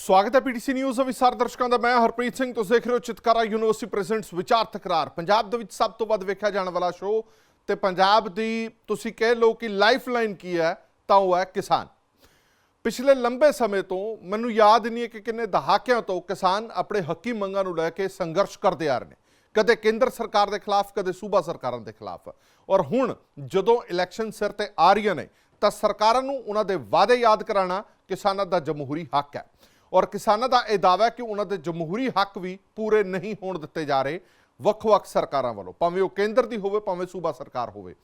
ਸਵਾਗਤ ਹੈ PTC news ਵਿਸਾਰ ਦਰਸ਼ਕਾਂ ਦਾ। ਮੈਂ ਹਰਪ੍ਰੀਤ ਸਿੰਘ, ਤੁਸੀਂ ਦੇਖ ਰਹੇ ਹੋ ਚਿਤਕਾਰਾ ਯੂਨੀਵਰਸਿਟੀ ਪ੍ਰੈਜ਼ੈਂਟਸ ਵਿਚਾਰ ਤਕਰਾਰ। ਪੰਜਾਬ ਦੇ ਵਿੱਚ ਸਭ ਤੋਂ ਵੱਧ ਵੇਖਿਆ ਜਾਣ ਵਾਲਾ ਸ਼ੋਅ ਤੇ ਪੰਜਾਬ ਦੀ ਤੁਸੀਂ ਕਹਿ ਲਓ ਕਿ ਲਾਈਫਲਾਈਨ ਕੀ ਹੈ, ਤਾਂ ਉਹ ਹੈ ਕਿਸਾਨ। ਪਿਛਲੇ ਲੰਬੇ ਸਮੇਂ ਤੋਂ ਮੈਨੂੰ ਯਾਦ ਨਹੀਂ ਹੈ ਕਿ ਕਿੰਨੇ ਦਹਾਕਿਆਂ ਤੋਂ ਕਿਸਾਨ ਆਪਣੇ ਹੱਕੀ ਮੰਗਾਂ ਨੂੰ ਲੈ ਕੇ ਸੰਘਰਸ਼ ਕਰਦੇ ਆ ਰਹੇ ਨੇ। ਕਦੇ ਕੇਂਦਰ ਸਰਕਾਰ ਦੇ ਖਿਲਾਫ, ਕਦੇ ਸੂਬਾ ਸਰਕਾਰਾਂ ਦੇ ਖਿਲਾਫ। ਔਰ ਹੁਣ ਜਦੋਂ ਇਲੈਕਸ਼ਨ ਸਿਰ ਤੇ ਆ ਰਹੀਆਂ ਨੇ, ਤਾਂ ਸਰਕਾਰਾਂ ਨੂੰ ਉਹਨਾਂ ਦੇ ਵਾਅਦੇ ਯਾਦ ਕਰਾਉਣਾ ਕਿਸਾਨਾਂ ਦਾ ਜਮਹੂਰੀ ਹੱਕ ਹੈ। ਔਰ ਕਿਸਾਨਾਂ ਦਾ ਇਹ ਦਾਅਵਾ ਹੈ ਕਿ ਉਹਨਾਂ ਦੇ ਜਮਹੂਰੀ ਹੱਕ ਵੀ ਪੂਰੇ ਨਹੀਂ ਹੋਣ ਦਿੱਤੇ ਜਾ ਰਹੇ ਵੱਖ-ਵੱਖ ਸਰਕਾਰਾਂ ਵੱਲੋਂ। ਭਾਵੇਂ ਉਹ ਕੇਂਦਰ ਦੀ ਹੋਵੇ, ਭਾਵੇਂ ਸੂਬਾ ਸਰਕਾਰ ਹੋਵੇ।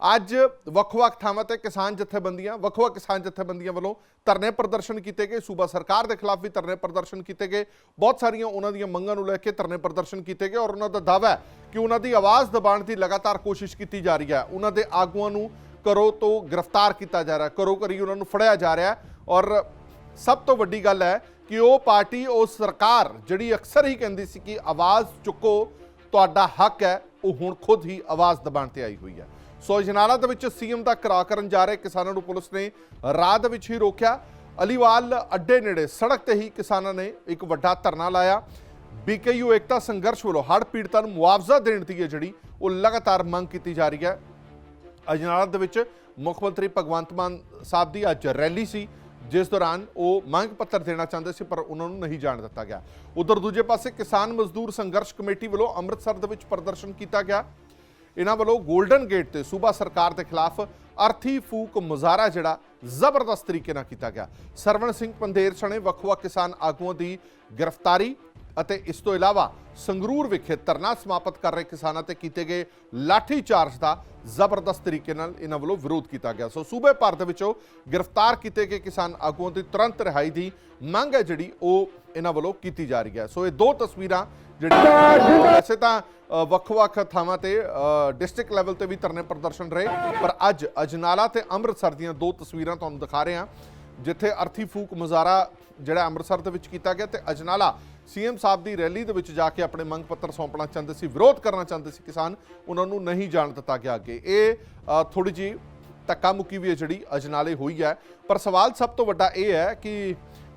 ਅੱਜ ਵੱਖ-ਵੱਖ ਥਾਵਾਂ ਤੇ ਕਿਸਾਨ ਜਥੇਬੰਦੀਆਂ, ਵੱਖ-ਵੱਖ ਕਿਸਾਨ ਜਥੇਬੰਦੀਆਂ ਵੱਲੋਂ ਧਰਨੇ ਪ੍ਰਦਰਸ਼ਨ ਕੀਤੇ ਗਏ। ਸੂਬਾ ਸਰਕਾਰ ਦੇ ਖਿਲਾਫ ਵੀ ਧਰਨੇ ਪ੍ਰਦਰਸ਼ਨ ਕੀਤੇ ਗਏ। ਬਹੁਤ ਸਾਰੀਆਂ ਉਹਨਾਂ ਦੀਆਂ ਮੰਗਾਂ ਨੂੰ ਲੈ ਕੇ ਧਰਨੇ ਪ੍ਰਦਰਸ਼ਨ ਕੀਤੇ ਗਏ ਔਰ ਉਹਨਾਂ ਦਾ ਦਾਅਵਾ ਹੈ ਕਿ ਉਹਨਾਂ ਦੀ ਆਵਾਜ਼ ਦਬਾਉਣ ਦੀ ਲਗਾਤਾਰ ਕੋਸ਼ਿਸ਼ ਕੀਤੀ ਜਾ ਰਹੀ ਹੈ। ਉਹਨਾਂ ਦੇ ਆਗੂਆਂ ਨੂੰ ਕਰੋ ਤੋਂ ਗ੍ਰਿਫਤਾਰ ਕੀਤਾ ਜਾ ਰਿਹਾ ਕਰੋ ਕਰੀ ਉਹਨਾਂ ਨੂੰ ਫੜਿਆ ਜਾ ਰਿਹਾ ਔਰ ਸਭ ਤੋਂ ਵੱਡੀ ਗੱਲ ਹੈ ਕਿ ਉਹ ਪਾਰਟੀ, ਉਹ ਸਰਕਾਰ ਜਿਹੜੀ ਅਕਸਰ ਹੀ ਕਹਿੰਦੀ ਸੀ ਕਿ ਆਵਾਜ਼ ਚੁੱਕੋ, ਤੁਹਾਡਾ ਹੱਕ ਹੈ, ਉਹ ਹੁਣ ਖੁਦ ਹੀ ਆਵਾਜ਼ ਦਬਾਉਣ ਤੇ ਆਈ ਹੋਈ ਹੈ। ਸੋ ਜਨਾਲਾ ਦੇ ਵਿੱਚ ਸੀਐਮ ਦਾ ਕਰਾ ਕਰਨ ਜਾ ਰਹੇ ਕਿਸਾਨਾਂ ਨੂੰ ਪੁਲਿਸ ਨੇ ਰਾਹ ਦੇ ਵਿੱਚ ਹੀ ਰੋਕਿਆ। ਅਲੀਵਾਲ ਅੱਡੇ ਨੇੜੇ ਸੜਕ ਤੇ ਹੀ ਕਿਸਾਨਾਂ ਨੇ ਇੱਕ ਵੱਡਾ ਧਰਨਾ ਲਾਇਆ। ਬੀਕੇਯੂ ਏਕਤਾ ਸੰਘਰਸ਼ ਵੱਲੋਂ ਹੜ੍ਹ ਪੀੜਤਾਂ ਨੂੰ ਮੁਆਵਜ਼ਾ ਦੇਣ ਦੀ ਹੈ ਜਿਹੜੀ ਉਹ ਲਗਾਤਾਰ ਮੰਗ ਕੀਤੀ ਜਾ ਰਹੀ ਹੈ। ਅਜਨਾਲਾ ਦੇ ਵਿੱਚ ਮੁੱਖ ਮੰਤਰੀ ਭਗਵੰਤ ਮਾਨ ਸਾਹਿਬ ਦੀ ਅੱਜ ਰੈਲੀ ਸੀ। ਜਿਸ ਦੌਰਾਨ ਉਹ ਮੰਗ ਪੱਤਰ ਦੇਣਾ ਚਾਹੁੰਦੇ ਸੀ, ਪਰ ਉਹਨਾਂ ਨੂੰ ਨਹੀਂ ਜਾਣ ਦਿੱਤਾ ਗਿਆ। ਉਧਰ ਦੂਜੇ ਪਾਸੇ ਕਿਸਾਨ ਮਜ਼ਦੂਰ ਸੰਘਰਸ਼ ਕਮੇਟੀ ਵੱਲੋਂ ਅੰਮ੍ਰਿਤਸਰ ਦੇ ਵਿੱਚ ਪ੍ਰਦਰਸ਼ਨ ਕੀਤਾ ਗਿਆ। ਇਹਨਾਂ ਵੱਲੋਂ 골ਡਨ ਗੇਟ ਤੇ ਸੂਬਾ ਸਰਕਾਰ ਦੇ ਖਿਲਾਫ ਅਰਥੀ ਫੂਕ ਮੁਜ਼ਾਹਰਾ ਜਿਹੜਾ ਜ਼ਬਰਦਸਤ ਤਰੀਕੇ ਨਾਲ ਕੀਤਾ ਗਿਆ। ਸਰਵਣ ਸਿੰਘ ਪੰਦੇਰ ਸਣੇ ਵੱਖ-ਵੱਖ ਕਿਸਾਨ ਆਗੂਆਂ ਦੀ ਗ੍ਰਿਫਤਾਰੀ ਅਤੇ ਇਸ ਤੋਂ ਇਲਾਵਾ ਸੰਗਰੂਰ ਵਿਖੇ ਧਰਨਾ ਸਮਾਪਤ ਕਰ ਰਹੇ ਕਿਸਾਨਾਂ ਤੇ ਕੀਤੇ ਗਏ ਲਾਠੀ ਚਾਰਜ ਦਾ ਜ਼ਬਰਦਸਤ ਤਰੀਕੇ ਨਾਲ ਇਹਨਾਂ ਵੱਲੋਂ ਵਿਰੋਧ ਕੀਤਾ ਗਿਆ। ਸੋ ਸੂਬੇ ਭਰ ਦੇ ਵਿੱਚੋਂ ਗ੍ਰਿਫਤਾਰ ਕੀਤੇ ਗਏ ਕਿਸਾਨ ਆਗੂਆਂ ਦੀ ਤੁਰੰਤ ਰਿਹਾਈ ਦੀ ਮੰਗ ਹੈ ਜਿਹੜੀ ਉਹ ਇਹਨਾਂ ਵੱਲੋਂ ਕੀਤੀ ਜਾ ਰਹੀ ਹੈ। ਸੋ ਇਹ ਦੋ ਤਸਵੀਰਾਂ ਜਿਹੜੀਆਂ ਵੈਸੇ ਤਾਂ ਵੱਖ-ਵੱਖ ਥਾਵਾਂ ਤੇ ਡਿਸਟ੍ਰਿਕਟ ਲੈਵਲ ਤੇ ਵੀ ਧਰਨੇ ਪ੍ਰਦਰਸ਼ਨ ਰਹੇ, ਪਰ ਅੱਜ ਅਜਨਾਲਾ ਤੇ ਅੰਮ੍ਰਿਤਸਰ ਦੀਆਂ ਦੋ ਤਸਵੀਰਾਂ ਤੁਹਾਨੂੰ ਦਿਖਾ ਰਹੇ ਹਾਂ, ਜਿੱਥੇ ਅਰਥੀ ਫੂਕ ਮੁਜ਼ਾਹਰਾ ਜਿਹੜਾ ਅੰਮ੍ਰਿਤਸਰ ਦੇ ਵਿੱਚ ਕੀਤਾ ਗਿਆ ਤੇ ਅਜਨਾਲਾ ਸੀਐਮ ਸਾਹਿਬ ਦੀ ਰੈਲੀ ਦੇ ਵਿੱਚ ਜਾ ਕੇ ਆਪਣੇ ਮੰਗ ਪੱਤਰ ਸੌਂਪਣਾ ਚਾਹੁੰਦੇ ਸੀ, ਵਿਰੋਧ ਕਰਨਾ ਚਾਹੁੰਦੇ ਸੀ ਕਿਸਾਨ, ਉਹਨਾਂ ਨੂੰ ਨਹੀਂ ਜਾਣ ਦਿੱਤਾ ਗਿਆ ਅੱਗੇ। ਇਹ ਥੋੜੀ ਜੀ ਧੱਕਾ ਮੁੱਕੀ ਵੀ ਹੈ ਜਿਹੜੀ ਅਜਨਾਲੇ ਹੋਈ ਹੈ। ਪਰ ਸਵਾਲ ਸਭ ਤੋਂ ਵੱਡਾ ਇਹ ਹੈ ਕਿ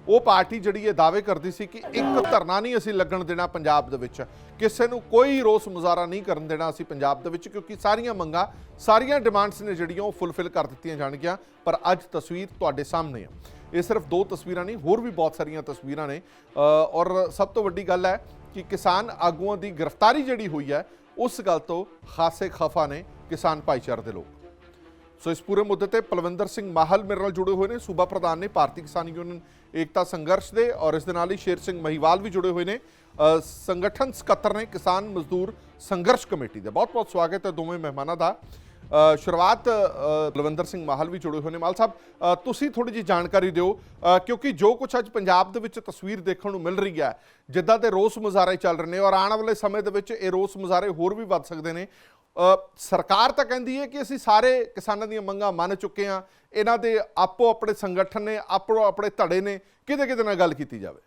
ਉਹ ਪਾਰਟੀ ਜਿਹੜੀ ਇਹ ਦਾਅਵੇ ਕਰਦੀ ਸੀ ਕਿ ਇੱਕ ਧਰਨਾ ਨਹੀਂ ਅਸੀਂ ਲੱਗਣ ਦੇਣਾ ਪੰਜਾਬ ਦੇ ਵਿੱਚ। ਕਿਸੇ ਨੂੰ ਕੋਈ ਰੋਸ ਮੁਜ਼ਾਹਰਾ ਨਹੀਂ ਕਰਨ ਦੇਣਾ ਅਸੀਂ ਪੰਜਾਬ ਦੇ ਵਿੱਚ, ਕਿਉਂਕਿ ਸਾਰੀਆਂ ਮੰਗਾਂ, ਸਾਰੀਆਂ ਡਿਮਾਂਡਸ ਨੇ ਜਿਹੜੀਆਂ ਉਹ ਫੁੱਲਫਿਲ ਕਰ ਦਿੱਤੀਆਂ ਜਾਣਗੀਆਂ। ਪਰ ਅੱਜ ਤਸਵੀਰ ਤੁਹਾਡੇ ਸਾਹਮਣੇ ਹੈ ਇਹ ਸਿਰਫ ਦੋ ਤਸਵੀਰਾਂ ਨਹੀਂ, ਹੋਰ ਵੀ ਬਹੁਤ ਸਾਰੀਆਂ ਤਸਵੀਰਾਂ ਨੇ। ਔਰ ਸਭ ਤੋਂ ਵੱਡੀ ਗੱਲ ਹੈ ਕਿ ਕਿਸਾਨ ਆਗੂਆਂ ਦੀ ਗ੍ਰਿਫਤਾਰੀ ਜਿਹੜੀ ਹੋਈ ਹੈ, ਉਸ ਗੱਲ ਤੋਂ ਖਾਸੇ ਖਫਾ ਨੇ ਕਿਸਾਨ ਭਾਈਚਾਰੇ ਦੇ ਲੋਕ। ਸੋ ਇਸ ਪੂਰੇ ਮੁੱਦੇ ਤੇ ਪਲਵਿੰਦਰ ਸਿੰਘ ਮਾਹਲ ਮੇਰੇ ਨਾਲ ਜੁੜੇ ਹੋਏ ਨੇ। ਸੂਬਾ ਪ੍ਰਧਾਨ ਨੇ ਭਾਰਤੀ ਕਿਸਾਨ ਯੂਨੀਅਨ ਏਕਤਾ ਸੰਘਰਸ਼ ਦੇ ਔਰ ਇਸ ਦੇ ਨਾਲ ਹੀ ਸ਼ੇਰ ਸਿੰਘ ਮਹੀਵਾਲ ਵੀ ਜੁੜੇ ਹੋਏ ਨੇ। ਸੰਗਠਨ ਸਕੱਤਰ ਨੇ ਕਿਸਾਨ ਮਜ਼ਦੂਰ ਸੰਘਰਸ਼ ਕਮੇਟੀ ਦਾ। ਬਹੁਤ ਬਹੁਤ ਸਵਾਗਤ ਹੈ ਦੋਵੇਂ ਮਹਿਮਾਨਾਂ ਦਾ। ਸ਼ੁਰੂਆਤ ਬਲਵਿੰਦਰ ਸਿੰਘ ਮਾਹਲ ਵੀ ਜੁੜੇ ਹੋਏ ਨੇ। ਮਾਲ ਸਾਹਿਬ ਤੁਸੀਂ ਥੋੜੀ ਜਿਹੀ ਜਾਣਕਾਰੀ ਦਿਓ ਕਿਉਂਕਿ ਜੋ ਕੁਝ ਅੱਜ ਪੰਜਾਬ ਦੇ ਵਿੱਚ ਤਸਵੀਰ ਦੇਖਣ ਨੂੰ ਮਿਲ ਰਹੀ ਹੈ ਜਿੱਦਾਂ ਦੇ ਰੋਸ ਮੁਜ਼ਾਹਰੇ ਚੱਲ ਰਹੇ ਨੇ ਔਰ ਆਉਣ ਵਾਲੇ ਸਮੇਂ ਦੇ ਵਿੱਚ ਇਹ ਰੋਸ ਮੁਜ਼ਾਹਰੇ ਹੋਰ ਵੀ ਵੱਧ ਸਕਦੇ ਨੇ। ਸਰਕਾਰ ਤਾਂ ਕਹਿੰਦੀ ਹੈ ਕਿ ਅਸੀਂ ਸਾਰੇ ਕਿਸਾਨਾਂ ਦੀਆਂ ਮੰਗਾਂ ਮੰਨ ਚੁੱਕੇ ਹਾਂ। ਇਹਨਾਂ ਦੇ ਆਪੋ ਆਪਣੇ ਸੰਗਠਨ ਨੇ ਆਪੋ ਆਪਣੇ ਧੜੇ ਨੇ ਕਿਤੇ ਕਿਤੇ ਨਾਲ ਗੱਲ ਕੀਤੀ ਜਾਵੇ?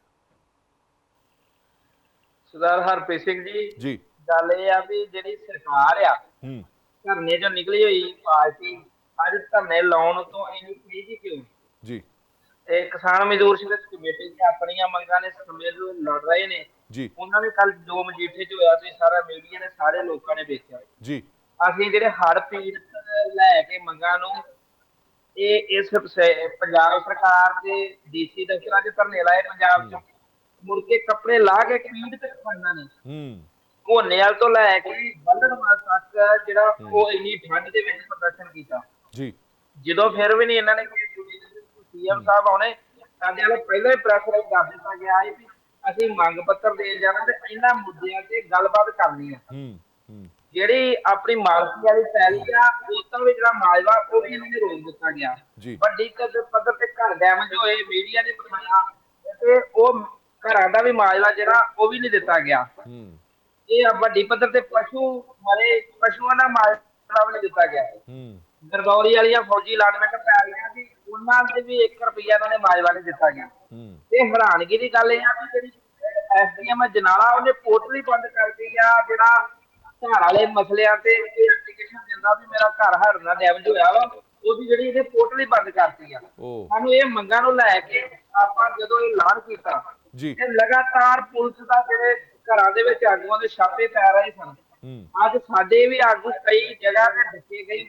ਸਰਦਾਰ ਹਰਪ੍ਰੀਤ ਸਿੰਘ ਜੀ ਜੀ। ਗੱਲ ਇਹ ਆ ਵੀ ਜਿਹੜੀ ਸਰਕਾਰ ਆ ਹੂੰ। ਧਰਨੇ ਚੋਂ ਨਿਕਲੀ ਹੋਈ ਪਾਰਟੀ ਅੱਜ ਧਰਨੇ ਲਾਉਣ ਤੋਂ ਇੰਨੀ ਤੇਜ਼ੀ ਕਿਉਂ? ਜੀ। ਤੇ ਕਿਸਾਨ ਮਜ਼ਦੂਰ ਸੰਘਰਸ਼ ਕਮੇਟੀ ਦੀਆਂ ਆਪਣੀਆਂ ਮੰਗਾਂ ਨੇ ਸਮੇਂ ਨੂੰ ਲੜ ਰਹੇ ਨੇ। ਜੀ। ਉਹਨਾਂ ਨੇ ਕੱਲ ਜੋ ਮਜੀਠੇ ਚ ਹੋਇਆ ਸੀ ਸਾਰਾ ਮੀਡੀਆ ਨੇ ਸਾਰੇ ਲੋਕਾਂ ਨੇ ਵੇਖਿਆ। ਜੀ। ਅਸੀਂ ਜਿਹੜੇ ਹੜ੍ਹ ਪੀੜਤ ਲੈ ਕੇ ਮੰਗਾਂ ਨੂੰ ਇਹ ਇਸ ਪੰਜਾਬ ਸਰਕਾਰ ਦੇ ਡੀਸੀ ਦਫ਼ਤਰਾਂ 'ਚ ਧਰਨੇ ਲਾਏ ਪੰਜਾਬ 'ਚ। ਮੁੜ ਕੇ ਕੱਪੜੇ ਲਾ ਕੇ ਪੀੜਤ ਕਿਸਾਨਾਂ ਨੇ। ਹੂੰ। ਘੋਨੇਵਾਲ ਤੋਂ ਲੈ ਕੇ ਬੱਲਰਵਾਲ ਤੱਕ ਜਿਹੜਾ ਉਹ ਇੰਨੀ ਠੰਡ ਦੇ ਵਿੱਚ ਪ੍ਰਦਰਸ਼ਨ ਕੀਤਾ। ਜੀ। ਜਦੋਂ ਫਿਰ ਵੀ ਨਹੀਂ ਇਹਨਾਂ ਨੇ ਸੀਐਮ ਸਾਹਿਬ ਆਉਣੇ ਸਾਡੇ ਵਾਲੇ ਪਹਿਲਾਂ ਹੀ ਪ੍ਰੈਸ ਰਾਈ ਦੱਸ ਦਿੱਤਾ ਗਿਆ ਹੈ ਵੀ ਅਸੀਂ ਮੰਗ ਪੱਤਰ ਦੇਣ ਜਾਣਾ ਤੇ ਇਹਨਾਂ ਮੁੱਦਿਆਂ ਤੇ ਗੱਲਬਾਤ ਕਰਨੀ ਹੈ ਹੂੰ ਹੂੰ। ਜਿਹੜੀ ਆਪਣੀ ਮਾਲਕੀ ਵਾਲੀ ਪੈਲੀ ਆ ਉਸ ਤੋਂ ਵੀ ਜਿਹੜਾ ਮਾਜਵਾ ਉਹ ਵੀ ਇਹਨਾਂ ਨੇ ਰੋਕ ਦਿੱਤਾ ਗਿਆ। ਜੀ। ਵੱਡੀ ਕਦਰ ਪੱਧਰ ਤੇ ਘਰ ਡੈਮੇਜ ਹੋਏ ਮੀਡੀਆ ਨੇ ਦਿਖਾਇਆ ਤੇ ਉਹ ਘਰਾਂ ਦਾ ਵੀ ਮਾਜਵਾ ਜਿਹੜਾ ਉਹ ਵੀ ਨਹੀਂ ਦਿੱਤਾ ਗਿਆ। ਹੂੰ। ਇਹ ਆ ਵੱਡੀ ਪੱਧਰ ਤੇ ਪਸ਼ੂ ਮਰੇ ਪਸ਼ੂਆਂ ਦਾ ਵੀ ਨਹੀਂ ਦਿੱਤਾ ਗਿਆ। ਹੂੰ। ਗਰਦੌਰੀ ਵਾਲੀਆਂ ਫੌਜੀ ਲਾਡਮੈਂਟ ਪੈ ਰਹੀਆਂ ਸੀ ਉਹਨਾਂ ਦੇ ਵੀ 1 ਰੁਪਿਆ ਇਹਨਾਂ ਨੇ ਮਾਜਵਾ ਨਹੀਂ ਦਿੱਤਾ ਗਿਆ। ਹੂੰ। ਇਹ ਹੈਰਾਨਗੀ ਦੀ ਗੱਲ ਇਹ ਆ ਵੀ ਜਿਹੜੀ ਐਸਡੀਐਮ ਜਨਾਲਾ ਉਹਨੇ ਪੋਰਟਲ ਬੰਦ ਕਰਤੀ ਆ ਜਿਹੜਾ ਘਰ ਵਾਲੇ ਮਸਲਿਆਂ ਤੇ ਐਪਲੀਕੇਸ਼ਨ ਦਿੰਦਾ ਵੀ ਮੇਰਾ ਘਰ ਹੜ੍ਹ ਨਾਲ ਡੈਮੇਜ ਹੋਇਆ ਵਾ ਉਹਦੀ ਜਿਹੜੀ ਇਹਨੇ ਪੋਰਟਲ ਬੰਦ ਕਰਤੀ ਆ। ਸਾਨੂੰ ਇਹ ਮੰਗਾਂ ਨੂੰ ਲੈ ਕੇ ਆਪਾਂ ਜਦੋਂ ਇਹ ਐਲਾਨ ਕੀਤਾ ਜੀ। ਇਹ ਲਗਾਤਾਰ ਪੁਲਿਸ ਦਾ ਜਿਹੜੇ ਘਰਾਂ ਦੇ ਵਿੱਚ ਆਗੂਆਂ ਦੇ ਛਾਪੇ ਪੈ ਰਹੇ ਸਨ। ਅੱਜ ਸਾਡੇ ਵੀ ਆਗੂ ਕਈ ਜਗ੍ਹਾ ਤੇ ਦੱਸੇ ਗਏ।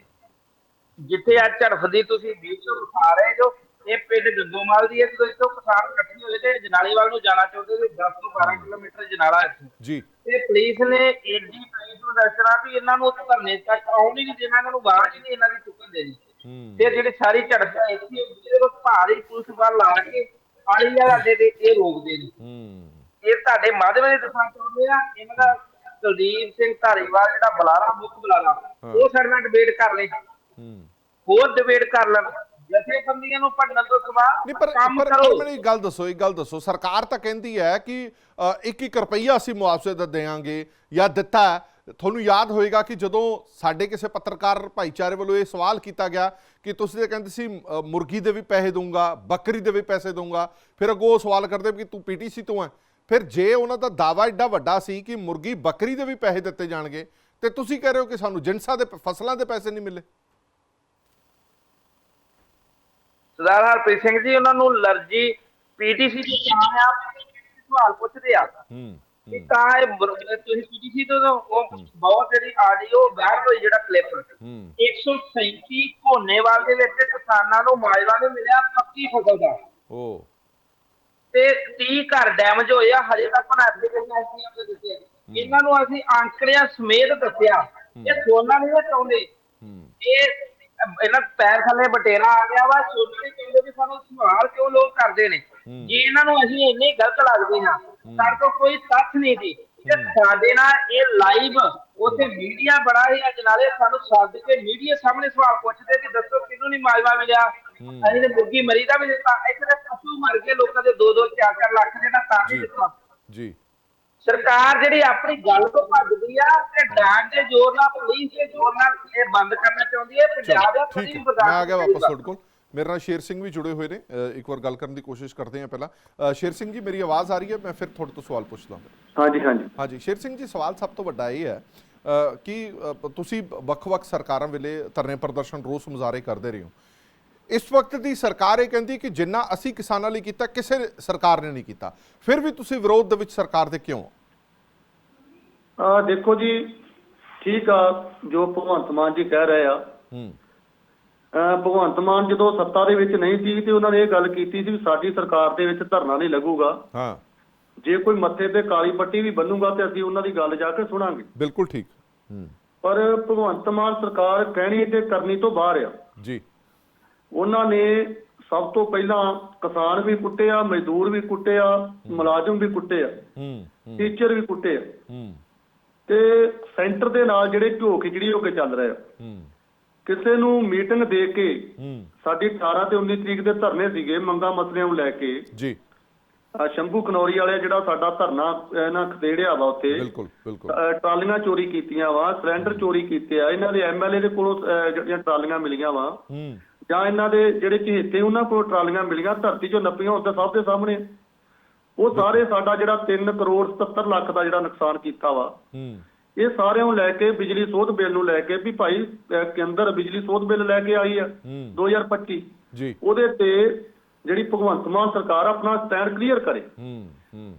ਜਿੱਥੇ ਅੱਜ ਝੜਫਦੀ ਤੁਸੀਂ ਵੀਡੀਓ ਦਿਖਾ ਰਹੇ ਜੋ ਇਹ ਪਿੰਡ ਗੰਗੋਮਾਲ ਦੀ ਹੈ। ਜਦੋਂ ਇੱਥੋਂ ਕਿਸਾਨ ਇਕੱਠੇ ਹੋਏ ਤੇ ਜਨਾਲੇ ਵੱਲ ਨੂੰ ਜਾਣਾ ਚਾਹੁੰਦੇ ਸੀ 10 ਤੋਂ 12 ਕਿਲੋਮੀਟਰ ਜਨਾਲਾ ਇੱਥੋਂ। ਜੀ। ਤੇ ਪੁਲਿਸ ਨੇ ਏਡੀ ਪੁਲਿਸ ਨੂੰ ਦੱਸਣਾ ਵੀ ਇਹਨਾਂ ਨੂੰ ਉੱਥੇ ਧਰਨੇ ਤੱਕ ਆਉਣ ਹੀ ਨਹੀਂ ਦੇਣਾ ਇਹਨਾਂ ਨੂੰ ਬਾਹਰ ਹੀ ਨਹੀਂ ਇਹਨਾਂ ਦੀ ਚੁੱਕਣ ਦੇਣੀ ਤੇ ਜਿਹੜੀ ਸਾਰੀ ਝੜਪ ਇੱਥੇ ਹੁੰਦੀ ਹੈ, ਉਹ ਭਾਰੀ ਪੁਲਿਸ ਵੱਲ ਲਾ ਕੇ ਆਲੀ ਵਾਲਾ ਤੇ ਇਹ ਰੋਕਦੇ ਨੇ। ਹੂੰ। ਇਹ ਤੁਹਾਡੇ ਮਾਧਿਅਮ ਦੇ ਦੱਸਣਾ ਚਾਹੁੰਦੇ ਆ ਇਹਨਾਂ ਦਾ ਕੁਲਦੀਪ ਸਿੰਘ ਧਾਰੀਵਾਲ ਜਿਹੜਾ ਬੁਲਾਰਾ ਮੁੱਖ ਬੁਲਾਰਾ। ਉਹ ਸਾਡੇ ਨਾਲ ਡਿਬੇਟ ਕਰ ਲੈ। ਹੂੰ। ਹੋਰ ਡਿਬੇਟ ਕਰ ਲੈਣ ਜਥੇਬੰਦੀਆਂ ਨੂੰ ਭੰਡਣ ਤੋਂ ਸਵਾ ਕੰਮ ਪਰ ਕਰੋ। ਪਰ ਮੈਨੂੰ ਇੱਕ ਗੱਲ ਦੱਸੋ ਇੱਕ ਗੱਲ ਦੱਸੋ। ਸਰਕਾਰ ਤਾਂ ਕਹਿੰਦੀ ਹੈ ਕਿ ਅ, ਇੱਕ ਇੱਕ ਰੁਪਈਆ ਅਸੀਂ ਮੁਆਵਜ਼ੇ ਦਾ ਦੇਵਾਂਗੇ ਜਾਂ ਦਿੱਤਾ। ਤੁਹਾਨੂੰ ਯਾਦ ਹੋਏਗਾ ਕਿ ਜਦੋਂ ਸਾਡੇ ਕਿਸੇ ਪੱਤਰਕਾਰ ਭਾਈਚਾਰੇ ਵੱਲੋਂ ਇਹ ਸਵਾਲ ਕੀਤਾ ਗਿਆ ਕਿ ਤੁਸੀਂ ਤਾਂ ਕਹਿੰਦੇ ਸੀ ਮੁਰਗੀ ਦੇ ਵੀ ਪੈਸੇ ਦਊਂਗਾ ਬੱਕਰੀ ਦੇ ਵੀ ਪੈਸੇ ਦਊਂਗਾ ਫਿਰ ਅੱਗੋਂ ਸਵਾਲ ਕਰਦੇ ਵੀ ਤੂੰ ਪੀਟੀਸੀ ਤੋਂ ਹੈ। ਫਿਰ ਜੇ ਉਹਨਾਂ ਦਾ ਦਾਵਾ ਐਡਾ ਵੱਡਾ ਸੀ ਕਿ ਮੁਰਗੀ ਬੱਕਰੀ ਦੇ ਵੀ ਪੈਸੇ ਦਿੱਤੇ ਜਾਣਗੇ ਤੇ ਤੁਸੀਂ ਕਹਿ ਰਹੇ ਹੋ ਕਿ ਸਾਨੂੰ ਜਿੰਸਾਂ ਦੇ ਫਸਲਾਂ ਦੇ ਪੈਸੇ ਨਹੀਂ ਮਿਲੇ? ਸਰਦਾਰ ਹਰਪ੍ਰੀਤ ਸਿੰਘ ਜੀ ਉਹਨਾਂ ਨੂੰ ਅਲਰਜੀ ਪੀਟੀਸੀ ਦੇ ਤਾਂ ਆ ਸਵਾਲ ਪੁੱਛਦੇ ਆ। ਹੂੰ ਕਿ ਤਾਂ ਇਹ ਤੁਸੀਂ ਪੀਟੀਸੀ ਤੋਂ ਉਹ ਬਹੁਤ ਜਿਹੜੀ ਆਡੀਓ ਵਾਇਰਲ ਹੋਈ ਜਿਹੜਾ ਕਲਿੱਪ ਹੂੰ। 137 ਘੋਨੇਵਾਲ ਦੇ ਵਿੱਚ ਕਿਸਾਨਾਂ ਨੂੰ ਮਾਜਵਾ ਨਹੀਂ ਮਿਲਿਆ ਪੱਕੀ ਫਸਲ ਦਾ। ਉਹ ਤੇ 30 ਘਰ ਡੈਮੇਜ ਹੋਏ ਆ ਹਜੇ ਤੱਕ ਨਾ ਐਪਲੀਕੇਸ਼ਨ ਐਸਡੀਐਮ ਦਿੱਤੇ। ਆ। ਇਹਨਾਂ ਨੂੰ ਅਸੀਂ ਅੰਕੜਿਆਂ ਸਮੇਤ ਦੱਸਿਆ। ਇਹ ਸੋਨਾ ਨਹੀਂ ਚਾਹੁੰਦੇ। ਹੂੰ। ਇਹ ਇਹਨਾਂ ਪੈਰ ਥੱਲੇ ਬਟੇਰਾ ਆ ਗਿਆ ਵਾ ਸੋਨਾ ਨਹੀਂ ਚਾਹੁੰਦੇ ਵੀ ਸਾਨੂੰ ਸਵਾਲ ਕਿਉਂ ਲੋਕ ਕਰਦੇ ਨੇ। ਹੂੰ। ਜੇ ਇਹਨਾਂ ਨੂੰ ਅਸੀਂ ਇੰਨੇ ਗਲਤ ਲੱਗਦੇ ਹਾਂ ਸਾਡੇ ਕੋਲ ਕੋਈ ਤੱਥ ਨਹੀਂ ਸੀ। ਤੇ ਸਾਡੇ ਨਾਲ ਇਹ ਲਾਈਵ ਉੱਥੇ ਮੀਡੀਆ ਬੜਾ ਹੀ ਅੱਜ ਨਾਲੇ ਸਾਨੂੰ ਸੱਦ ਕੇ ਮੀਡੀਆ ਸਾਹਮਣੇ ਸਵਾਲ ਪੁੱਛਦੇ ਕਿ ਦੱਸੋ ਕਿਹਨੂੰ ਨਹੀਂ ਮਾਜਵਾ ਮਿਲਿਆ? ਹੂੰ। ਅਸੀਂ ਤੇ ਮੁਰਗੀ ਮਰੀ ਦਾ ਵੀ ਦਿੱਤਾ ਇੱਥੇ ਤੇ ਪਸ਼ੂ ਮਰ ਗਏ ਲੋਕਾਂ ਦੇ 2-2 4-4 ਲੱਖ ਦੇ ਤਾਂ ਤਾਂ ਵੀ ਜੀ। ਦਿੱਤਾ। ਜੀ। ਸਰਕਾਰ ਜਿਹੜੀ ਆਪਣੀ ਗੱਲ ਤੋਂ ਭੱਜਦੀ ਆ ਤੇ ਡਾਂਗ ਦੇ ਜ਼ੋਰ ਨਾਲ ਪੁਲਿਸ ਦੇ ਜ਼ੋਰ ਨਾਲ ਇਹ ਬੰਦ ਕਰਨਾ ਚਾਹੁੰਦੀ ਹੈ ਪੰਜਾਬ ਦਾ ਠੀਕ ਹੈ। ਮੈਂ ਆ ਗਿਆ ਵਾਪਸ ਤੁਹਾਡੇ ਕੋਲ। ਮੇਰੇ ਨਾਲ ਸ਼ੇਰ ਸਿੰਘ ਵੀ ਜੁੜੇ ਹੋਏ ਨੇ। ਇੱਕ ਵਾਰ ਗੱਲ ਕਰਨ ਦੀ ਕੋਸ਼ਿਸ਼ ਕਰਦੇ ਹਾਂ ਪਹਿਲਾਂ। ਸ਼ੇਰ ਸਿੰਘ ਜੀ ਮੇਰੀ ਆਵਾਜ਼ ਆ ਰਹੀ ਹੈ ਮੈਂ ਫਿਰ ਤੁਹਾਡੇ ਤੋਂ ਸਵਾਲ ਪੁੱਛਦਾ ਹਾਂ। ਹਾਂਜੀ ਹਾਂਜੀ। ਹਾਂਜੀ ਸ਼ੇਰ ਸਿੰਘ ਜੀ ਸਵਾਲ ਸਭ ਤੋਂ ਵੱਡਾ ਇਹ ਹੈ ਕਿ ਤੁਸੀਂ ਵੱਖ-ਵੱਖ ਸਰਕਾਰਾਂ ਵੇਲੇ ਧਰਨੇ ਪ੍ਰਦਰਸ਼ਨ ਰੋਸ ਮੁਜ਼ਾਹਰੇ ਕਰਦੇ ਰਹੇ ਹੋ। ਇਸ ਵਕਤ ਦੀ ਸਰਕਾਰ ਇਹ ਕਹਿੰਦੀ ਕਿ ਜਿੰਨਾ ਅਸੀਂ ਕਿਸਾਨਾਂ ਲਈ ਕੀਤਾ ਕਿਸੇ ਸਰਕਾਰ ਨੇ ਨਹੀਂ ਕੀਤਾ। ਫਿਰ ਵੀ ਤੁਸੀਂ ਵਿਰੋਧ ਦੇ ਵਿੱਚ ਸਰਕਾਰ ਦੇ ਕਿਉਂ? ਆ ਦੇਖੋ ਜੀ ਠੀਕ ਆ ਜੋ ਭਗਵੰਤ ਮਾਨ ਜੀ ਕਹਿ ਰਹੇ ਆ। ਹੂੰ। ਭਗਵੰਤ ਮਾਨ ਜਦੋਂ ਸੱਤਾ ਦੇ ਵਿੱਚ ਨਹੀਂ ਸੀ ਤੇ ਉਹਨਾਂ ਨੇ ਇਹ ਗੱਲ ਕੀਤੀ ਸੀ ਵੀ ਸਾਡੀ ਸਰਕਾਰ ਦੇ ਵਿੱਚ ਧਰਨਾ ਨਹੀਂ ਲੱਗੂਗਾ। ਹਾਂ। ਜੇ ਕੋਈ ਮੱਥੇ ਤੇ ਕਾਲੀ ਪੱਟੀ ਵੀ ਬੰਨੂਗਾ ਤੇ ਅਸੀਂ ਉਹਨਾਂ ਦੀ ਗੱਲ ਜਾ ਕੇ ਸੁਣਾਂਗੇ। ਬਿਲਕੁਲ ਠੀਕ। ਹੂੰ। ਪਰ ਭਗਵੰਤ ਮਾਨ ਸਰਕਾਰ ਕਹਿਣੀ ਤੇ ਕਰਨੀ ਤੋਂ ਬਾਹਰ ਆ। ਜੀ। ਉਹਨਾਂ ਨੇ ਸਭ ਤੋਂ ਪਹਿਲਾਂ ਕਿਸਾਨ ਵੀ ਕੁੱਟੇ ਆ ਮਜ਼ਦੂਰ ਵੀ ਕੁੱਟੇ ਆ ਮੁਲਾਜ਼ਮ ਵੀ ਕੁੱਟੇ ਆ ਹੂੰ। ਟੀਚਰ ਵੀ ਕੁੱਟੇ ਆ। ਹੂੰ। ਤੇ ਸੈਂਟਰ ਦੇ ਨਾਲ ਜਿਹੜੇ ਢੋ ਖਿਚੜੀ ਹੋ ਕੇ ਚੱਲ ਰਹੇ ਆ। ਹੂੰ। ਕਿਸੇ ਨੂੰ ਮੀਟਿੰਗ ਦੇ ਕੇ ਹੂੰ। ਸਾਡੀ 18 ਤੇ 19 ਤਰੀਕ ਦੇ ਧਰਨੇ ਸੀਗੇ ਮੰਗਾ ਮਸਲਿਆਂ ਨੂੰ ਲੈ ਕੇ। ਜੀ। ਸ਼ੰਭੂ ਕਨੌਰੀ ਵਾਲੇ ਜਿਹੜਾ ਸਾਡਾ ਧਰਨਾ ਇਹਨਾਂ ਖਦੇੜਿਆ ਵਾ ਉੱਥੇ। ਬਿਲਕੁਲ ਬਿਲਕੁਲ। ਟਰਾਲੀਆਂ ਚੋਰੀ ਕੀਤੀਆਂ ਵਾ ਸਿਲੰਡਰ ਚੋਰੀ ਕੀਤੇ ਆ। ਇਹਨਾਂ ਦੇ ਐਮਐਲਏ ਦੇ ਕੋਲੋਂ ਜਿਹੜੀਆਂ ਟਰਾਲੀਆਂ ਮਿਲੀਆਂ ਵਾ। ਹੂੰ। ਜਾਂ ਇਹਨਾਂ ਦੇ ਜਿਹੜੇ ਚਹੇਤੇ ਉਹਨਾਂ ਕੋਲ ਟਰਾਲੀਆਂ ਮਿਲੀਆਂ ਧਰਤੀ 'ਚੋਂ ਨੱਪੀਆਂ ਤਾਂ ਸਭ ਦੇ ਸਾਹਮਣੇ। ਉਹ ਸਾਰੇ ਸਾਡਾ ਜਿਹੜਾ 3 ਕਰੋੜ 77 ਲੱਖ ਦਾ ਜਿਹੜਾ ਨੁਕਸਾਨ ਕੀਤਾ ਵਾ ਹੂੰ। ਇਹ ਸਾਰਿਆਂ ਨੂੰ ਲੈ ਕੇ ਬਿਜਲੀ ਸੋਧ ਬਿੱਲ ਨੂੰ ਲੈ ਕੇ ਵੀ ਭਾਈ ਕੇਂਦਰ ਬਿਜਲੀ ਸੋਧ ਬਿੱਲ ਲੈ ਕੇ ਆਈ ਆ ਹੂੰ। 2025 ਜੀ। ਉਹਦੇ ਤੇ ਜਿਹੜੀ ਭਗਵੰਤ ਮਾਨ ਸਰਕਾਰ ਆਪਣਾ ਸਟੈਂਡ ਕਲੀਅਰ ਕਰੇ।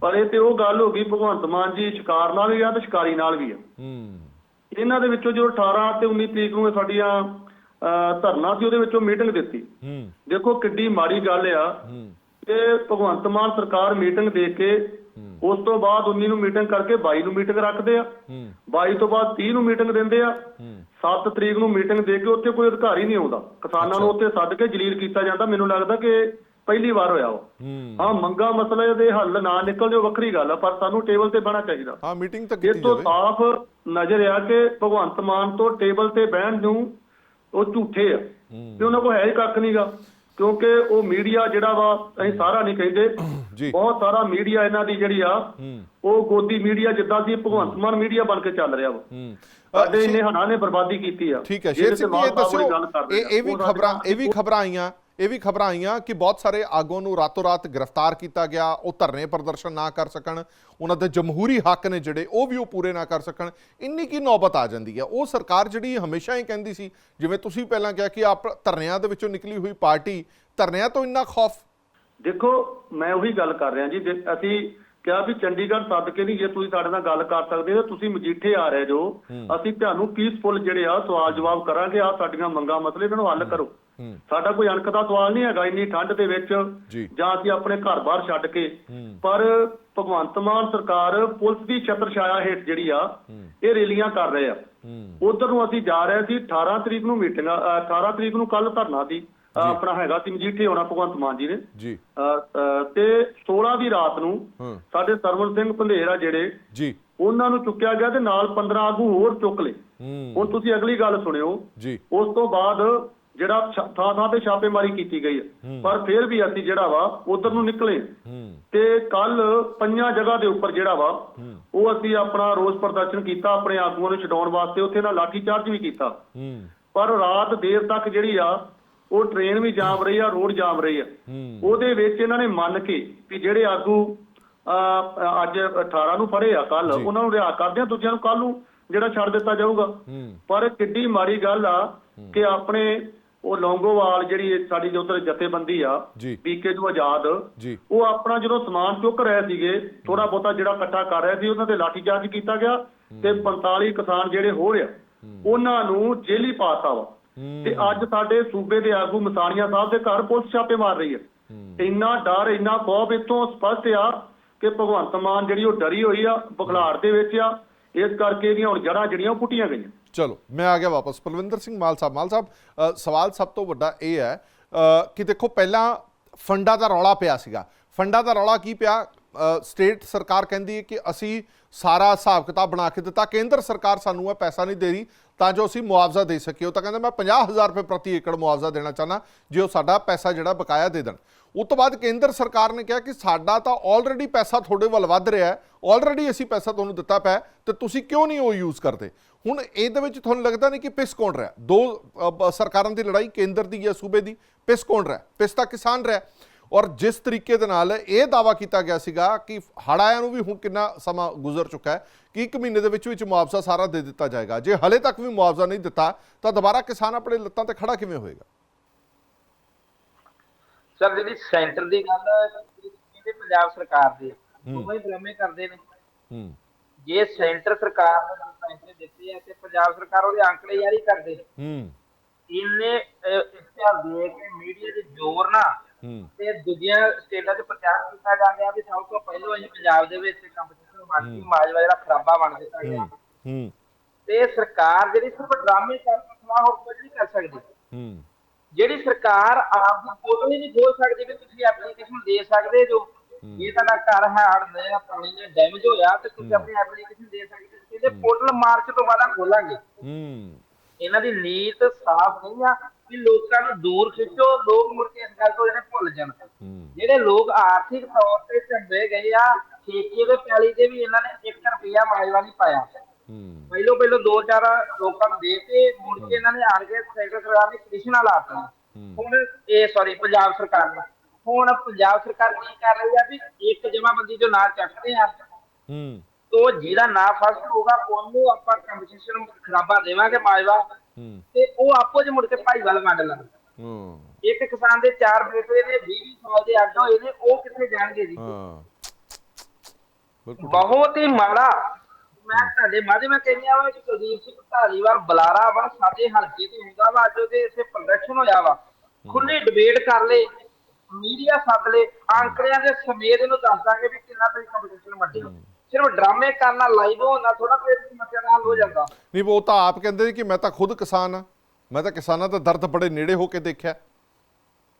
ਪਰ ਇਹ ਤੇ ਉਹ ਗੱਲ ਹੋ ਗਈ ਭਗਵੰਤ ਮਾਨ ਜੀ ਸ਼ਿਕਾਰ ਨਾਲ ਵੀ ਆ ਤੇ ਸ਼ਿਕਾਰੀ ਨਾਲ ਵੀ ਆ। ਹੂੰ। ਇਹਨਾਂ ਦੇ ਵਿੱਚੋਂ ਜੋ 18 ਤੇ 19 ਤਰੀਕ ਨੂੰ ਸਾਡੀਆਂ ਧਰਨਾ ਸੀ ਉਹਦੇ ਵਿੱਚੋਂ ਮੀਟਿੰਗ ਦਿੱਤੀ। ਹੂੰ। ਦੇਖੋ ਕਿੱਡੀ ਮਾੜੀ ਗੱਲ ਆ ਕਿ ਭਗਵੰਤ ਮਾਨ ਸਰਕਾਰ ਮੀਟਿੰਗ ਦੇ ਕੇ ਉਸ ਤੋਂ ਬਾਅਦ 19 ਨੂੰ ਮੀਟਿੰਗ ਕਰਕੇ 22 ਨੂੰ ਮੀਟਿੰਗ ਰੱਖਦੇ ਆ। ਹੂੰ। 22 ਤੋਂ ਬਾਅਦ 30 ਨੂੰ ਮੀਟਿੰਗ ਦਿੰਦੇ ਆ। ਹੂੰ। 7 ਤਰੀਕ ਨੂੰ ਮੀਟਿੰਗ ਦੇ ਕੇ ਉੱਥੇ ਕੋਈ ਅਧਿਕਾਰੀ ਨਹੀਂ ਆਉਂਦਾ। ਕਿਸਾਨਾਂ ਨੂੰ ਉੱਥੇ ਸੱਦ ਕੇ ਜਲੀਲ ਕੀਤਾ ਜਾਂਦਾ। ਮੈਨੂੰ ਲੱਗਦਾ ਕਿ ਪਹਿਲੀ ਵਾਰ ਹੋਇਆ ਉਹ। ਹੂੰ। ਮੰਗਾ ਮਸਲੇ ਦੇ ਹੱਲ ਨਾ ਨਿਕਲਦੇ ਉਹ ਵੱਖਰੀ ਗੱਲ ਆ ਪਰ ਸਾਨੂੰ ਟੇਬਲ ਤੇ ਬਹਿਣਾ ਚਾਹੀਦਾ। ਹਾਂ ਮੀਟਿੰਗ ਤਾਂ ਕੀਤੀ ਤੋਂ ਸਾਫ਼ ਨਜ਼ਰ ਆ ਕਿ ਭਗਵੰਤ ਮਾਨ ਤੋਂ ਟੇਬਲ ਤੇ ਬਹਿਣ ਨੂੰ ਉਹ ਝੂਠੇ ਆ। ਤੇ ਉਹਨਾਂ ਕੋਲ ਹੈ ਹੀ ਕੱਖ ਨਹੀਂਗਾ ਕਿਉਂਕਿ ਉਹ ਮੀਡੀਆ ਜਿਹੜਾ ਵਾ ਅਸੀਂ ਸਾਰਾ ਨਹੀਂ ਕਹਿੰਦੇ। ਬਹੁਤ ਸਾਰਾ ਮੀਡੀਆ ਇਹਨਾਂ ਦੀ ਜਿਹੜੀ ਆ ਉਹ ਗੋਦੀ ਮੀਡੀਆ ਜਿੱਦਾਂ ਸੀ ਭਗਵੰਤ ਮਾਨ ਮੀਡੀਆ ਬਣ ਕੇ ਚੱਲ ਰਿਹਾ ਵਾ। ਸਾਡੇ ਇੰਨੇ ਹਨਾ ਨੇ ਬਰਬਾਦੀ ਕੀਤੀ ਆ। ਠੀਕ ਹੈ। ਜਿਹਦੇ ਸ਼ੇਰ ਸਿੰਘ ਤੇ ਜੀ ਇਹ ਵੀ ਖਬਰਾਂ ਇਹ ਵੀ ਖਬਰਾਂ ਆਈਆਂ। ਇਹ ਵੀ ਖਬਰਾਂ ਆਈਆਂ ਕਿ ਬਹੁਤ ਸਾਰੇ ਆਗੂਆਂ ਨੂੰ ਰਾਤੋਂ ਰਾਤ ਗ੍ਰਿਫਤਾਰ ਕੀਤਾ ਗਿਆ ਉਹ ਧਰਨੇ ਪ੍ਰਦਰਸ਼ਨ ਨਾ ਕਰ ਸਕਣ ਉਹਨਾਂ ਦੇ ਜਮਹੂਰੀ ਹੱਕ ਨੇ ਜਿਹੜੇ ਉਹ ਵੀ ਉਹ ਪੂਰੇ ਨਾ ਕਰ ਸਕਣ। ਇੰਨੀ ਕੀ ਨੌਬਤ ਆ ਜਾਂਦੀ ਹੈ? ਉਹ ਸਰਕਾਰ ਜਿਹੜੀ ਹਮੇਸ਼ਾ ਹੀ ਕਹਿੰਦੀ ਸੀ ਜਿਵੇਂ ਤੁਸੀਂ ਪਹਿਲਾਂ ਕਿਹਾ ਕਿ ਆਪ ਧਰਨਿਆਂ ਦੇ ਵਿੱਚੋਂ ਨਿਕਲੀ ਹੋਈ ਪਾਰਟੀ ਧਰਨਿਆਂ ਤੋਂ ਇੰਨਾ ਖੌਫ? ਦੇਖੋ ਮੈਂ ਉਹੀ ਗੱਲ ਕਰ ਰਿਹਾ ਜੀ ਅਸੀਂ ਕਿਹਾ ਵੀ ਚੰਡੀਗੜ੍ਹ ਸੱਦ ਕੇ ਨਹੀਂ ਜੇ ਤੁਸੀਂ ਸਾਡੇ ਨਾਲ ਗੱਲ ਕਰ ਸਕਦੇ ਹੋ ਤੁਸੀਂ ਮਜੀਠੇ ਆ ਰਹੇ ਜੋ ਅਸੀਂ ਤੁਹਾਨੂੰ ਪੀਸਫੁਲ ਜਿਹੜੇ ਆ ਸਵਾਲ ਜਵਾਬ ਕਰਾਂਗੇ ਆ ਸਾਡੀਆਂ ਮੰਗਾਂ ਮਸਲੇ ਇਹਨਾਂ ਨੂੰ ਹੱਲ ਕਰੋ। ਸਾਡਾ ਕੋਈ ਅਣਖ ਦਾ ਸਵਾਲ ਨਹੀਂ ਹੈਗਾ ਇੰਨੀ ਠੰਡ ਦੇ ਵਿੱਚ ਜੀ। ਅਸੀਂ ਆਪਣੇ ਘਰ-ਬਾਰ ਛੱਡ ਕੇ। ਪਰ ਭਗਵੰਤ ਮਾਨ ਸਰਕਾਰ ਪੁਲਿਸ ਦੀ ਛਤਰ ਛਾਇਆ ਹੇਠ ਜਿਹੜੀ ਆ ਇਹ ਰੈਲੀਆਂ ਕਰ ਰਹੇ ਆ। ਉਧਰ ਨੂੰ ਅਸੀਂ ਜਾ ਰਹੇ ਸੀ 18 ਤਰੀਕ ਨੂੰ ਮੀਟਿੰਗ 18 ਤਰੀਕ ਨੂੰ ਕੱਲ ਧਰਨਾ ਸੀ। ਆਪਣਾ ਹੈਗਾ ਸੀ ਮਜੀਠੇ ਹੋਣਾ ਭਗਵੰਤ ਮਾਨ ਜੀ ਨੇ। ਜੀ। ਤੇ 16 ਦੀ ਰਾਤ ਨੂੰ ਸਾਡੇ ਸਰਵਨ ਸਿੰਘ ਭੰਦੇਰ ਆ ਜਿਹੜੇ ਜੀ। ਉਹਨਾਂ ਨੂੰ ਚੁੱਕਿਆ ਗਿਆ ਤੇ ਨਾਲ 15 ਆਗੂ ਹੋਰ ਚੁੱਕ ਲਏ। ਹੁਣ ਤੁਸੀਂ ਅਗਲੀ ਗੱਲ ਸੁਣਿਓ। ਜੀ। ਉਸ ਤੋਂ ਬਾਅਦ ਜਿਹੜਾ ਥਾਂ ਥਾਂ ਤੇ ਛਾਪੇਮਾਰੀ ਕੀਤੀ ਗਈ ਹੈ। ਪਰ ਫਿਰ ਵੀ ਅਸੀਂ ਜਿਹੜਾ ਵਾ ਉਧਰ ਨੂੰ ਨਿਕਲੇ ਤੇ ਕੱਲ ਪੰਜਾਂ ਜਗ੍ਹਾ ਦੇ ਉੱਪਰ ਜਿਹੜਾ ਵਾ ਉਹ ਅਸੀਂ ਆਪਣਾ ਰੋਸ ਪ੍ਰਦਰਸ਼ਨ ਕੀਤਾ ਆਪਣੇ ਆਗੂਆਂ ਨੂੰ ਛਡਾਉਣ ਵਾਸਤੇ ਉੱਥੇ ਨਾਲ ਲਾਠੀ ਚਾਰਜ ਵੀ ਕੀਤਾ। ਪਰ ਰਾਤ ਦੇਰ ਤੱਕ ਜਿਹੜੀ ਆ ਉਹ ਟ੍ਰੇਨ ਵੀ ਜਾਮ ਰਹੀ ਆ ਰੋਡ ਜਾਮ ਰਹੀ ਆ। ਉਹਦੇ ਵਿੱਚ ਇਹਨਾਂ ਨੇ ਮੰਨ ਕੇ ਵੀ ਜਿਹੜੇ ਆਗੂ ਅੱਜ 18 ਨੂੰ ਫੜੇ ਆ ਕੱਲ। ਉਹਨਾਂ ਨੂੰ ਰਿਹਾ ਕਰਦੇ ਆ ਦੂਜਿਆਂ ਨੂੰ ਕੱਲ ਨੂੰ ਜਿਹੜਾ ਛੱਡ ਦਿੱਤਾ ਜਾਊਗਾ। ਪਰ ਕਿੱਡੀ ਮਾੜੀ ਗੱਲ ਆ ਕਿ ਆਪਣੇ ਉਹ ਲੌਂਗੋਵਾਲ ਜਿਹੜੀ ਸਾਡੀ ਜੋ ਉੱਧਰ ਜਥੇਬੰਦੀ ਆ ਜੀ। ਪੀਕੇ ਤੋਂ ਆਜ਼ਾਦ ਜੀ। ਉਹ ਆਪਣਾ ਜਦੋਂ ਸਮਾਨ ਚੁੱਕ ਰਹੇ ਸੀਗੇ ਥੋੜਾ ਬਹੁਤਾ ਜਿਹੜਾ ਇਕੱਠਾ ਕਰ ਰਹੇ ਸੀ ਉਹਨਾਂ ਤੇ ਲਾਠੀਚਾਰਜ ਕੀਤਾ ਗਿਆ ਤੇ 45 ਕਿਸਾਨ ਜਿਹੜੇ ਹੋ ਰਿਆ ਉਹਨਾਂ ਨੂੰ ਜੇਲੀ ਪਾਤਾ ਵਾ। ਤੇ ਅੱਜ ਸਾਡੇ ਸੂਬੇ ਦੇ ਆਗੂ ਮਸਾਣੀਆਂ ਸਾਹਿਬ ਦੇ ਘਰ ਪੁਲਿਸ ਛਾਪੇ ਮਾਰ ਰਹੀ ਹੂੰ। ਇੰਨਾ ਡਰ ਇੰਨਾ ਖੌਫ ਇਤੋਂ ਸਪਸ਼ਟ ਆ ਕਿ ਭਗਵੰਤ ਮਾਨ ਜਿਹੜੀ ਉਹ ਡਰੀ ਹੋਈ ਆ ਬਖਲਾੜ ਦੇ ਵਿੱਚ ਆ ਇਸ ਕਰਕੇ ਇਹਦੀਆਂ ਹੁਣ ਜੜਾਂ ਜਿਹੜੀਆਂ ਉਹ ਪੁੱਟੀਆਂ ਗਈਆਂ। ਚਲੋ, ਮੈਂ ਆ ਗਿਆ ਵਾਪਸ। ਪਲਵਿੰਦਰ ਸਿੰਘ ਮਾਲ ਸਾਹਿਬ ਮਾਲ ਸਾਹਿਬ ਸਵਾਲ ਸਭ ਤੋਂ ਵੱਡਾ ਇਹ ਹੈ ਕਿ ਦੇਖੋ ਪਹਿਲਾਂ ਫੰਡਾਂ ਦਾ ਰੌਲਾ ਪਿਆ ਸੀਗਾ। ਫੰਡਾਂ ਦਾ ਰੌਲਾ ਕੀ ਪਿਆ? ਸਟੇਟ ਸਰਕਾਰ ਕਹਿੰਦੀ ਹੈ ਕਿ ਅਸੀਂ ਸਾਰਾ ਹਿਸਾਬ ਕਿਤਾਬ ਬਣਾ ਕੇ ਦਿੱਤਾ। ਕੇਂਦਰ ਸਰਕਾਰ ਸਾਨੂੰ ਇਹ ਪੈਸਾ ਨਹੀਂ ਦੇ ਰਹੀ, ਤਾਂ ਜੋ ਅਸੀਂ ਮੁਆਵਜ਼ਾ ਦੇ ਸਕੀਏ। ਉਹ ਤਾਂ ਕਹਿੰਦਾ, ਮੈਂ 50000 ਰੁਪਏ ਪ੍ਰਤੀ ਏਕੜ ਮੁਆਵਜ਼ਾ ਦੇਣਾ ਚਾਹਨਾ ਜੇ ਉਹ ਸਾਡਾ ਪੈਸਾ ਜਿਹੜਾ ਬਕਾਇਆ ਦੇ ਦੇਣ। ਉਸ ਤੋਂ ਬਾਅਦ ਕੇਂਦਰ ਸਰਕਾਰ ਨੇ ਕਿਹਾ ਕਿ ਸਾਡਾ ਤਾਂ ਆਲਰੇਡੀ ਪੈਸਾ ਤੁਹਾਡੇ ਵੱਲ ਵੱਧ ਰਿਹਾ ਹੈ। ਆਲਰੇਡੀ ਅਸੀਂ ਪੈਸਾ ਤੁਹਾਨੂੰ ਦਿੱਤਾ ਪਿਆ ਹੈ, ਤੇ ਤੁਸੀਂ ਕਿਉਂ ਨਹੀਂ ਉਹ ਯੂਜ਼ ਕਰਦੇ? ਹੁਣ ਇਹਦੇ ਵਿੱਚ ਤੁਹਾਨੂੰ ਲੱਗਦਾ ਨਹੀਂ ਕਿ ਪਿਸ ਕੌਣ ਰਿਹਾ? ਦੋ ਸਰਕਾਰਾਂ ਦੀ ਲੜਾਈ ਕੇਂਦਰ ਦੀ ਜਾਂ ਸੂਬੇ ਦੀ ਪਿਸ ਕੌਣ ਰਿਹਾ? ਪਿਸ ਤਾਂ ਕਿਸਾਨ ਰਿਹਾ। ਔਰ ਜਿਸ ਤਰੀਕੇ ਦੇ ਨਾਲ ਇਹ ਦਾਵਾ ਕੀਤਾ ਗਿਆ ਸੀਗਾ ਕਿ ਹੜ੍ਹ ਨੂੰ ਵੀ ਹੁਣ ਕਿੰਨਾ ਸਮਾਂ ਗੁਜ਼ਰ ਚੁੱਕਾ ਹੈ ਕਿ ਇੱਕ ਮਹੀਨੇ ਦੇ ਵਿੱਚ ਵਿੱਚ ਮੁਆਵਜ਼ਾ ਸਾਰਾ ਦੇ ਦਿੱਤਾ ਜਾਏਗਾ। ਜੇ ਹਲੇ ਤੱਕ ਵੀ ਮੁਆਵਜ਼ਾ ਨਹੀਂ ਦਿੱਤਾ ਤਾਂ ਦੁਬਾਰਾ ਕਿਸਾਨ ਆਪਣੇ ਲੱਤਾਂ ਤੇ ਖੜਾ ਕਿਵੇਂ ਹੋਏਗਾ? ਸਰ ਜਿਹੜੀ ਸੈਂਟਰ ਦੀ ਗੱਲ ਹੈ ਇਹਦੇ ਪੰਜਾਬ ਸਰਕਾਰ ਦੀ ਉਹ ਹੀ ਡਰਾਮੇ ਕਰਦੇ ਨੇ। ਹੂੰ। ਜੇ ਸੈਂਟਰ ਸਰਕਾਰ ਨੇ ਪੈਸੇ ਦਿੱਤੇ ਆ ਤੇ ਪੰਜਾਬ ਸਰਕਾਰ ਉਹਦੇ ਅੰਕੜੇ ਜਾਰੀ ਕਰਦੇ। ਹੂੰ। ਇਹਨੇ ਇਸ਼ਤਿਹਾਰ ਦੇ ਕੇ ਮੀਡੀਆ ਦੇ ਜ਼ੋਰ ਨਾਲ ਹੂੰ। ਤੇ ਦੂਜੀਆਂ ਸਟੇਟਾਂ 'ਚ ਪ੍ਰਚਾਰ ਕੀਤਾ ਜਾ ਰਿਹਾ ਵੀ ਸਭ ਤੋਂ ਪਹਿਲਾਂ ਅਸੀਂ ਪੰਜਾਬ ਦੇ ਵਿੱਚ ਕੰਪੀਟੀਸ਼ਨ ਮਾਰਕੀ ਮਾਜਵਾ ਜਿਹੜਾ ਖਰਾਬਾ ਬਣ ਦਿੱਤਾ ਗਿਆ। ਹੂੰ। ਤੇ ਸਰਕਾਰ ਜਿਹੜੀ ਸਿਰਫ ਡਰਾਮੇ ਕਰਨ ਸਲਾਹ ਹੋਰ ਕੁਝ ਨਹੀਂ ਕਰ ਸਕਦੀ। ਹੂੰ। ਜਿਹੜੀ ਸਰਕਾਰ ਆਪ ਦੀ ਫੋਟੋ ਹੀ ਨਹੀਂ ਖੋਲ ਸਕਦੀ ਵੀ ਤੁਸੀਂ ਐਪਲੀਕੇਸ਼ਨ ਦੇ ਸਕਦੇ ਜੋ। ਜੇ ਤੁਹਾਡਾ ਘਰ ਹੈ ਹੜ ਨੇ ਪਾਣੀ ਨੇ ਡੈਮੇਜ ਹੋਇਆ ਤੇ ਤੁਸੀਂ ਆਪਣੀ ਐਪਲੀਕੇਸ਼ਨ ਦੇ ਸਕਦੇ ਹੋ। ਇਹਦੇ ਪੋਰਟਲ ਮਾਰਚ ਤੋਂ ਬਾਅਦ ਖੋਲਾਂਗੇ। ਹੂੰ। ਇਹਨਾਂ ਦੀ ਨੀਤ ਸਾਫ਼ ਨਹੀਂ ਆ ਕਿ ਲੋਕਾਂ ਨੂੰ ਦੂਰ ਖਿੱਚੋ ਲੋਕ ਮੁੜ ਕੇ ਇਸ ਗੱਲ ਤੋਂ ਜਿਹੜੇ ਭੁੱਲ ਜਾਣ। ਜਿਹੜੇ ਲੋਕ ਆਰਥਿਕ ਤੌਰ ਤੇ ਝੰਡੇ ਗਏ ਆ ਠੇਕੇ ਦੇ ਪੈਲੀ ਦੇ ਵੀ ਇਹਨਾਂ ਨੇ 1 ਰੁਪਿਆ ਮਾਜਵਾ ਨਹੀਂ ਪਾਇਆ। ਪਹਿਲੋਂ ਪਹਿਲੋਂ ਦੋ ਚਾਰ ਲੋਕਾਂ ਨੂੰ ਦੇ ਕੇ ਮੁੜ ਕੇ ਇਹਨਾਂ ਨੇ ਆਣ ਕੇ ਸੈਂਟਰ ਸਰਕਾਰ ਨੇ ਕ੍ਰਿਸ਼ਨਾ ਲਾਤਾ ਹੁਣ ਇਹ ਸੌਰੀ ਪੰਜਾਬ ਸਰਕਾਰ ਨੇ ਹੁਣ ਪੰਜਾਬ ਸਰਕਾਰ ਕੀ ਕਰ ਰਹੀ ਆ ਵੀ ਇੱਕ ਜਮਾਬੰਦੀ ਜੋ ਨਾਂ ਚੱਕਦੇ ਆ ਹੂੰ। ਤੋ ਜਿਹਦਾ ਨਾਂ ਫਸਟ ਹੋਊਗਾ ਉਹਨੂੰ ਆਪਾਂ ਕੰਪਨਸੇਸ਼ਨ ਖਰਾਬਾ ਦੇਵਾਂਗੇ ਮਾਜਵਾ। ਹੂੰ। ਤੇ ਉਹ ਆਪੋ ਚ ਮੁੜ ਕੇ ਭਾਈਵਾਲ ਵੰਡ ਲੈਣ। ਹੂੰ। ਇੱਕ ਕਿਸਾਨ ਦੇ ਚਾਰ ਬੇਟੇ ਨੇ 20 ਸਾਲ ਦੇ ਅੱਡ ਹੋਏ ਨੇ ਉਹ ਕਿੱਥੇ ਜਾਣਗੇ ਜੀ? ਹਾਂ। ਬਹੁਤ ਹੀ ਮਾੜਾ। ਮੈਂ ਤੁਹਾਡੇ ਮਾਝੇ ਮੈਂ ਕਹਿੰਦੀ ਵਾ ਕਿ ਕੁਲਦੀਪ ਸਿੰਘ ਧਾਰੀਵਾਲ ਬੁਲਾਰਾ ਵਾ ਸਾਡੇ ਹਲਕੇ ਤੇ ਹੁੰਦਾ ਵਾ ਅੱਜ ਉਹਦੇ ਇੱਥੇ ਪ੍ਰਦਰਸ਼ਨ ਹੋਇਆ ਵਾ। ਖੁੱਲੀ ਡਿਬੇਟ ਕਰ ਲੇ ਮੀਡੀਆ ਸੱਦ ਲੇ ਆਂਕੜਿਆਂ ਦੇ ਸਮੇਤ ਇਹਨੂੰ ਦੱਸ ਦਾਂਗੇ ਵੀ ਕਿੰਨਾ ਤੁਸੀਂ ਕੰਪੀਟੀਸ਼ਨ ਵੱਡੇ ਹੋ। ਸਿਰਫ ਡਰਾਮੇ ਕਰਨਾ ਲਾਈਵ ਹੋਣਾ ਥੋੜਾ ਕੋਈ ਸਮੱਸਿਆ ਦਾ ਹੱਲ ਹੋ ਜਾਂਦਾ। ਨਹੀਂ ਉਹ ਤਾਂ ਆਪ ਕਹਿੰਦੇ ਨੇ ਕਿ ਮੈਂ ਤਾਂ ਖੁਦ ਕਿਸਾਨ ਆ ਮੈਂ ਤਾਂ ਕਿਸਾਨਾਂ ਦਾ ਦਰਦ ਬੜੇ ਨੇੜੇ ਹੋ ਕੇ ਦੇਖਿਆ।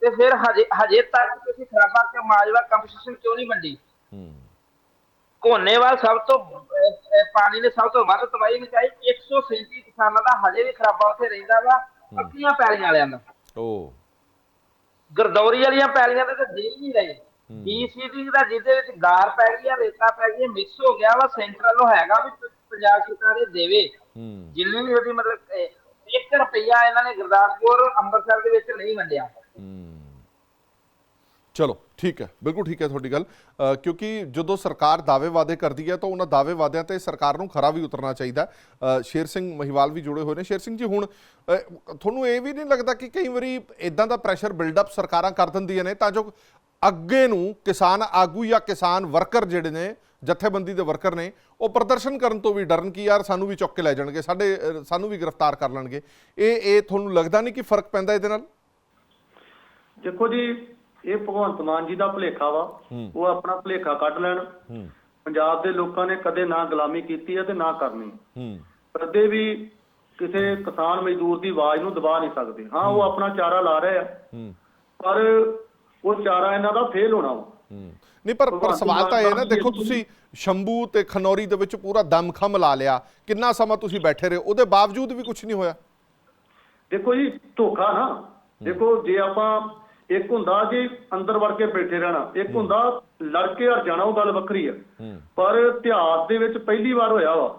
ਤੇ ਫਿਰ ਹਜੇ ਹਜੇ ਤੱਕ ਤੁਸੀਂ ਖਰਾਬਾ ਕੇ ਮਾਜਵਾ ਕੰਪੀਟੀਸ਼ਨ ਕਿਉਂ ਨਹੀਂ ਵੰਡੀ? ਹੂੰ। ਕੋਨੇਵਾਲ ਸਭ ਤੋਂ ਪਾਣੀ ਨੇ ਸਭ ਤੋਂ ਵੱਧ ਤਬਾਹੀ ਮਚਾਈ। 137 ਕਿਸਾਨਾਂ ਦਾ ਹਜੇ ਵੀ ਖਰਾਬਾ ਉੱਥੇ ਰਹਿੰਦਾ ਵਾ ਅੱਧੀਆਂ ਪੈਲੀਆਂ ਵਾਲਿਆਂ ਦਾ। ਉਹ ਗਰਦੌਰੀ ਵਾਲੀਆਂ ਪੈਲੀਆਂ ਤੇ ਤਾਂ ਦੇ ਹੀ। ਨਹੀਂ ਰਹੇ ਬੀਸੀਡੀ ਦਾ ਜਿਹਦੇ ਵਿੱਚ ਗਾਰ ਪੈ ਗਈ ਆ ਰੇਤਾ ਪੈ ਗਈ ਮਿਕਸ ਹੋ ਗਿਆ ਵਾ ਸੈਂਟਰਲ ਨੂੰ ਹੈਗਾ ਵੀ ਪੰਜਾਬ ਸਰਕਾਰ ਇਹ ਦੇਵੇ। ਜਿੰਨੀ ਵੀ ਉਹਦੀ ਮਤਲਬ 1 ਰੁਪਈਆ ਇਹਨਾਂ ਨੇ ਗੁਰਦਾਸਪੁਰ ਅੰਮ੍ਰਿਤਸਰ ਦੇ ਵਿੱਚ ਨਹੀਂ ਵੰਡਿਆ। ਚਲੋ, ਠੀਕ ਹੈ, ਬਿਲਕੁਲ ਠੀਕ ਹੈ ਤੁਹਾਡੀ ਗੱਲ। ਕਿਉਂਕਿ ਜਦੋਂ ਸਰਕਾਰ ਦਾਅਵੇ ਵਾਅਦੇ ਕਰਦੀ ਹੈ ਤਾਂ ਉਹਨਾਂ ਦਾਅਵੇ ਵਾਅਦਿਆਂ ਤੇ ਸਰਕਾਰ ਨੂੰ ਖਰਾ ਵੀ ਉਤਰਨਾ ਚਾਹੀਦਾ ਸ਼ੇਰ ਸਿੰਘ ਮਹੀਵਾਲ ਵੀ ਜੁੜੇ ਹੋਏ ਨੇ। ਸ਼ੇਰ ਸਿੰਘ ਜੀ, ਹੁਣ ਤੁਹਾਨੂੰ ਇਹ ਵੀ ਨਹੀਂ ਲੱਗਦਾ ਕਿ ਕਈ ਵਾਰੀ ਇਦਾਂ ਦਾ ਪ੍ਰੈਸ਼ਰ ਬਿਲਡਅਪ ਸਰਕਾਰਾਂ ਕਰ ਦਿੰਦੀਆਂ ਨੇ ਤਾਂ ਜੋ ਅੱਗੇ ਨੂੰ ਕਿਸਾਨ ਆਗੂ ਜਾਂ ਕਿਸਾਨ ਵਰਕਰ ਜਿਹੜੇ ਨੇ, ਜਥੇਬੰਦੀ ਦੇ ਵਰਕਰ ਨੇ, ਉਹ ਪ੍ਰਦਰਸ਼ਨ ਕਰਨ ਤੋਂ ਵੀ ਡਰਨ ਕਿ ਯਾਰ ਸਾਨੂੰ ਵੀ ਚੁੱਕ ਕੇ ਲੈ ਜਾਣਗੇ, ਸਾਡੇ ਸਾਨੂੰ ਵੀ ਗ੍ਰਿਫਤਾਰ ਕਰ ਲੈਣਗੇ। ਇਹ ਇਹ ਤੁਹਾਨੂੰ ਲੱਗਦਾ ਨਹੀਂ ਕਿ ਫ਼ਰਕ ਪੈਂਦਾ ਇਹਦੇ ਨਾਲ? ਦੇਖੋ ਜੀ ਇਹ ਭਗਵੰਤ ਮਾਨ ਜੀ ਦਾ ਭੁਲੇਖਾ ਵਾ ਉਹ ਆਪਣਾ ਭੁਲੇਖਾ ਕੱਢ ਲੈਣ। ਪੰਜਾਬ ਦੇ ਲੋਕਾਂ ਨੇ ਕਦੇ ਨਾ ਗੁਲਾਮੀ ਕੀਤੀ ਹੈ ਤੇ ਨਾ ਕਰਨੀ। ਕਦੇ ਵੀ ਕਿਸੇ ਕਿਸਾਨ ਮਜ਼ਦੂਰ ਦੀ ਆਵਾਜ਼ ਨੂੰ ਦਬਾ ਨਹੀਂ ਸਕਦੇ। ਹਾਂ ਉਹ ਆਪਣਾ ਚਾਰਾ ਲਾ ਰਹੇ ਆ ਪਰ ਉਹ ਚਾਰਾ ਇਹਨਾਂ ਦਾ ਫੇਲ ਹੋਣਾ ਵਾ। ਨਹੀਂ ਪਰ ਪਰ ਸਵਾਲ ਤਾਂ ਇਹ ਨਾ ਦੇਖੋ ਤੁਸੀਂ ਸ਼ੰਭੂ ਤੇ ਖਨੌਰੀ ਦੇ ਵਿੱਚ ਪੂਰਾ ਦਮਖਮ ਲਾ ਲਿਆ। ਕਿੰਨਾ ਸਮਾਂ ਤੁਸੀਂ ਬੈਠੇ ਰਹੇ? ਉਹਦੇ ਬਾਵਜੂਦ ਵੀ ਕੁਝ ਨਹੀਂ ਹੋਇਆ। ਦੇਖੋ ਜੀ ਧੋਖਾ ਨਾ। ਦੇਖੋ ਜੇ ਆਪਾਂ ਇੱਕ ਹੁੰਦਾ ਜੀ ਅੰਦਰ ਵੜ ਕੇ ਬੈਠੇ ਰਹਿਣਾ ਇੱਕ ਹੁੰਦਾ ਲੜ ਕੇ ਹਰ ਜਾਣਾ ਉਹ ਗੱਲ ਵੱਖਰੀ ਆ। ਪਰ ਇਤਿਹਾਸ ਦੇ ਵਿੱਚ ਪਹਿਲੀ ਵਾਰ ਹੋਇਆ ਵਾ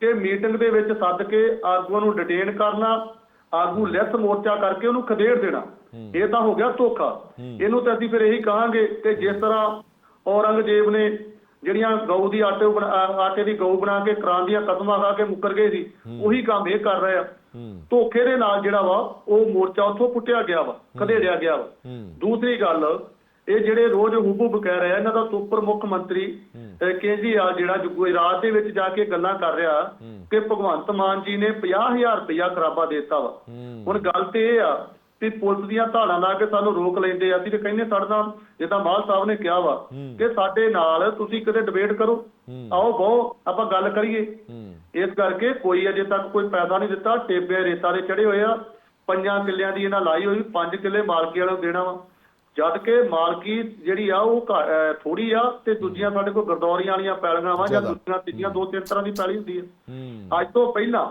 ਕਿ ਮੀਟਿੰਗ ਦੇ ਵਿੱਚ ਸੱਦ ਕੇ ਆਗੂਆਂ ਨੂੰ ਡਿਟੇਨ ਕਰਨਾ ਆਗੂ ਲੈਸ ਮੋਰਚਾ ਕਰਕੇ ਉਹਨੂੰ ਖਦੇੜ ਦੇਣਾ ਇਹ ਤਾਂ ਹੋ ਗਿਆ ਧੋਖਾ। ਇਹਨੂੰ ਤਾਂ ਅਸੀਂ ਫਿਰ ਇਹੀ ਕਹਾਂਗੇ ਕਿ ਜਿਸ ਤਰ੍ਹਾਂ ਔਰੰਗਜ਼ੇਬ ਨੇ ਜਿਹੜੀਆਂ ਗਊ ਦੀ ਆਟੇ ਬਣਾ- ਆ- ਆਟੇ ਦੀ ਗਊ ਬਣਾ ਕੇ ਕਰਾਂ ਦੀਆਂ ਕਦਮਾਂ ਖਾ ਕੇ ਮੁੱਕਰ ਗਏ ਸੀ ਉਹੀ ਕੰਮ ਇਹ ਕਰ ਰਹੇ ਆ। ਧੋਖੇ ਦੇ ਨਾਲ ਜਿਹੜਾ ਵਾ ਉਹ ਮੋਰਚਾ ਉੱਥੋਂ ਪੁੱਟਿਆ ਗਿਆ ਵਾ ਖਦੇੜਿਆ ਗਿਆ ਵਾ। ਦੂਸਰੀ ਗੱਲ ਇਹ ਜਿਹੜੇ ਰੋਜ਼ ਹੁਬੂਬ ਕਹਿ ਰਹੇ ਆ ਇਹਨਾਂ ਦਾ ਉਪ ਪ੍ਰਮੁੱਖ ਮੰਤਰੀ ਅਹ, ਕੇਜਰੀਵਾਲ ਜਿਹੜਾ ਜੋ ਗੁਜਰਾਤ ਦੇ ਵਿੱਚ ਜਾ ਕੇ ਗੱਲਾਂ ਕਰ ਰਿਹਾ ਕਿ ਭਗਵੰਤ ਮਾਨ ਜੀ ਨੇ 50000 ਰੁਪਇਆ ਖਰਾਬਾ ਦਿੱਤਾ ਵਾ। ਹੁਣ ਗੱਲ ਤੇ ਇਹ ਆ ਕਿ ਪੁਲਿਸ ਦੀਆਂ ਧਾੜਾਂ ਲਾ ਕੇ ਸਾਨੂੰ ਰੋਕ ਲੈਂਦੇ ਆ। ਅਸੀਂ ਤੇ ਕਹਿੰਦੇ ਸਾਡੇ ਨਾਲ ਜਿੱਦਾਂ ਮਾਲ ਸਾਹਿਬ ਨੇ ਕਿਹਾ ਵਾ ਕਿ ਸਾਡੇ ਨਾਲ ਤੁਸੀਂ ਕਦੇ ਡਿਬੇਟ ਕਰੋ। ਆਓ ਬਹੁ ਆਪਾਂ ਗੱਲ ਕਰੀਏ। ਇਸ ਕਰਕੇ ਕੋਈ ਅਜੇ ਤੱਕ ਕੋਈ ਪੈਸਾ ਨਹੀਂ ਦਿੱਤਾ। ਟੇਬੇ ਰੇਤਾ ਦੇ ਚੜੇ ਹੋਏ ਆ। ਪੰਜਾਂ ਕਿੱਲਿਆਂ ਦੀ ਇਹਨਾਂ ਲਾਈ ਹੋਈ ਪੰਜ ਕਿੱਲੇ ਮਾਲਕੀ ਵਾਲਿਆਂ ਨੂੰ ਦੇਣਾ ਵਾ। ਜਦ ਕਿ ਮਾਲਕੀ ਜਿਹੜੀ ਆ ਉਹ ਥੋੜੀ ਆ ਤੇ ਦੂਜੀਆਂ ਸਾਡੇ ਕੋਲ ਗਰਦੌਰੀਆਂ ਵਾਲੀਆਂ ਪੈਲੀਆਂ ਵਾ ਜਾਂ। ਦੂਜੀਆਂ ਤੀਜੀਆਂ ਦੋ ਤਿੰਨ ਤਰ੍ਹਾਂ ਦੀ ਪੈਲੀ ਹੁੰਦੀ ਹੂੰ। ਅੱਜ ਤੋਂ ਪਹਿਲਾਂ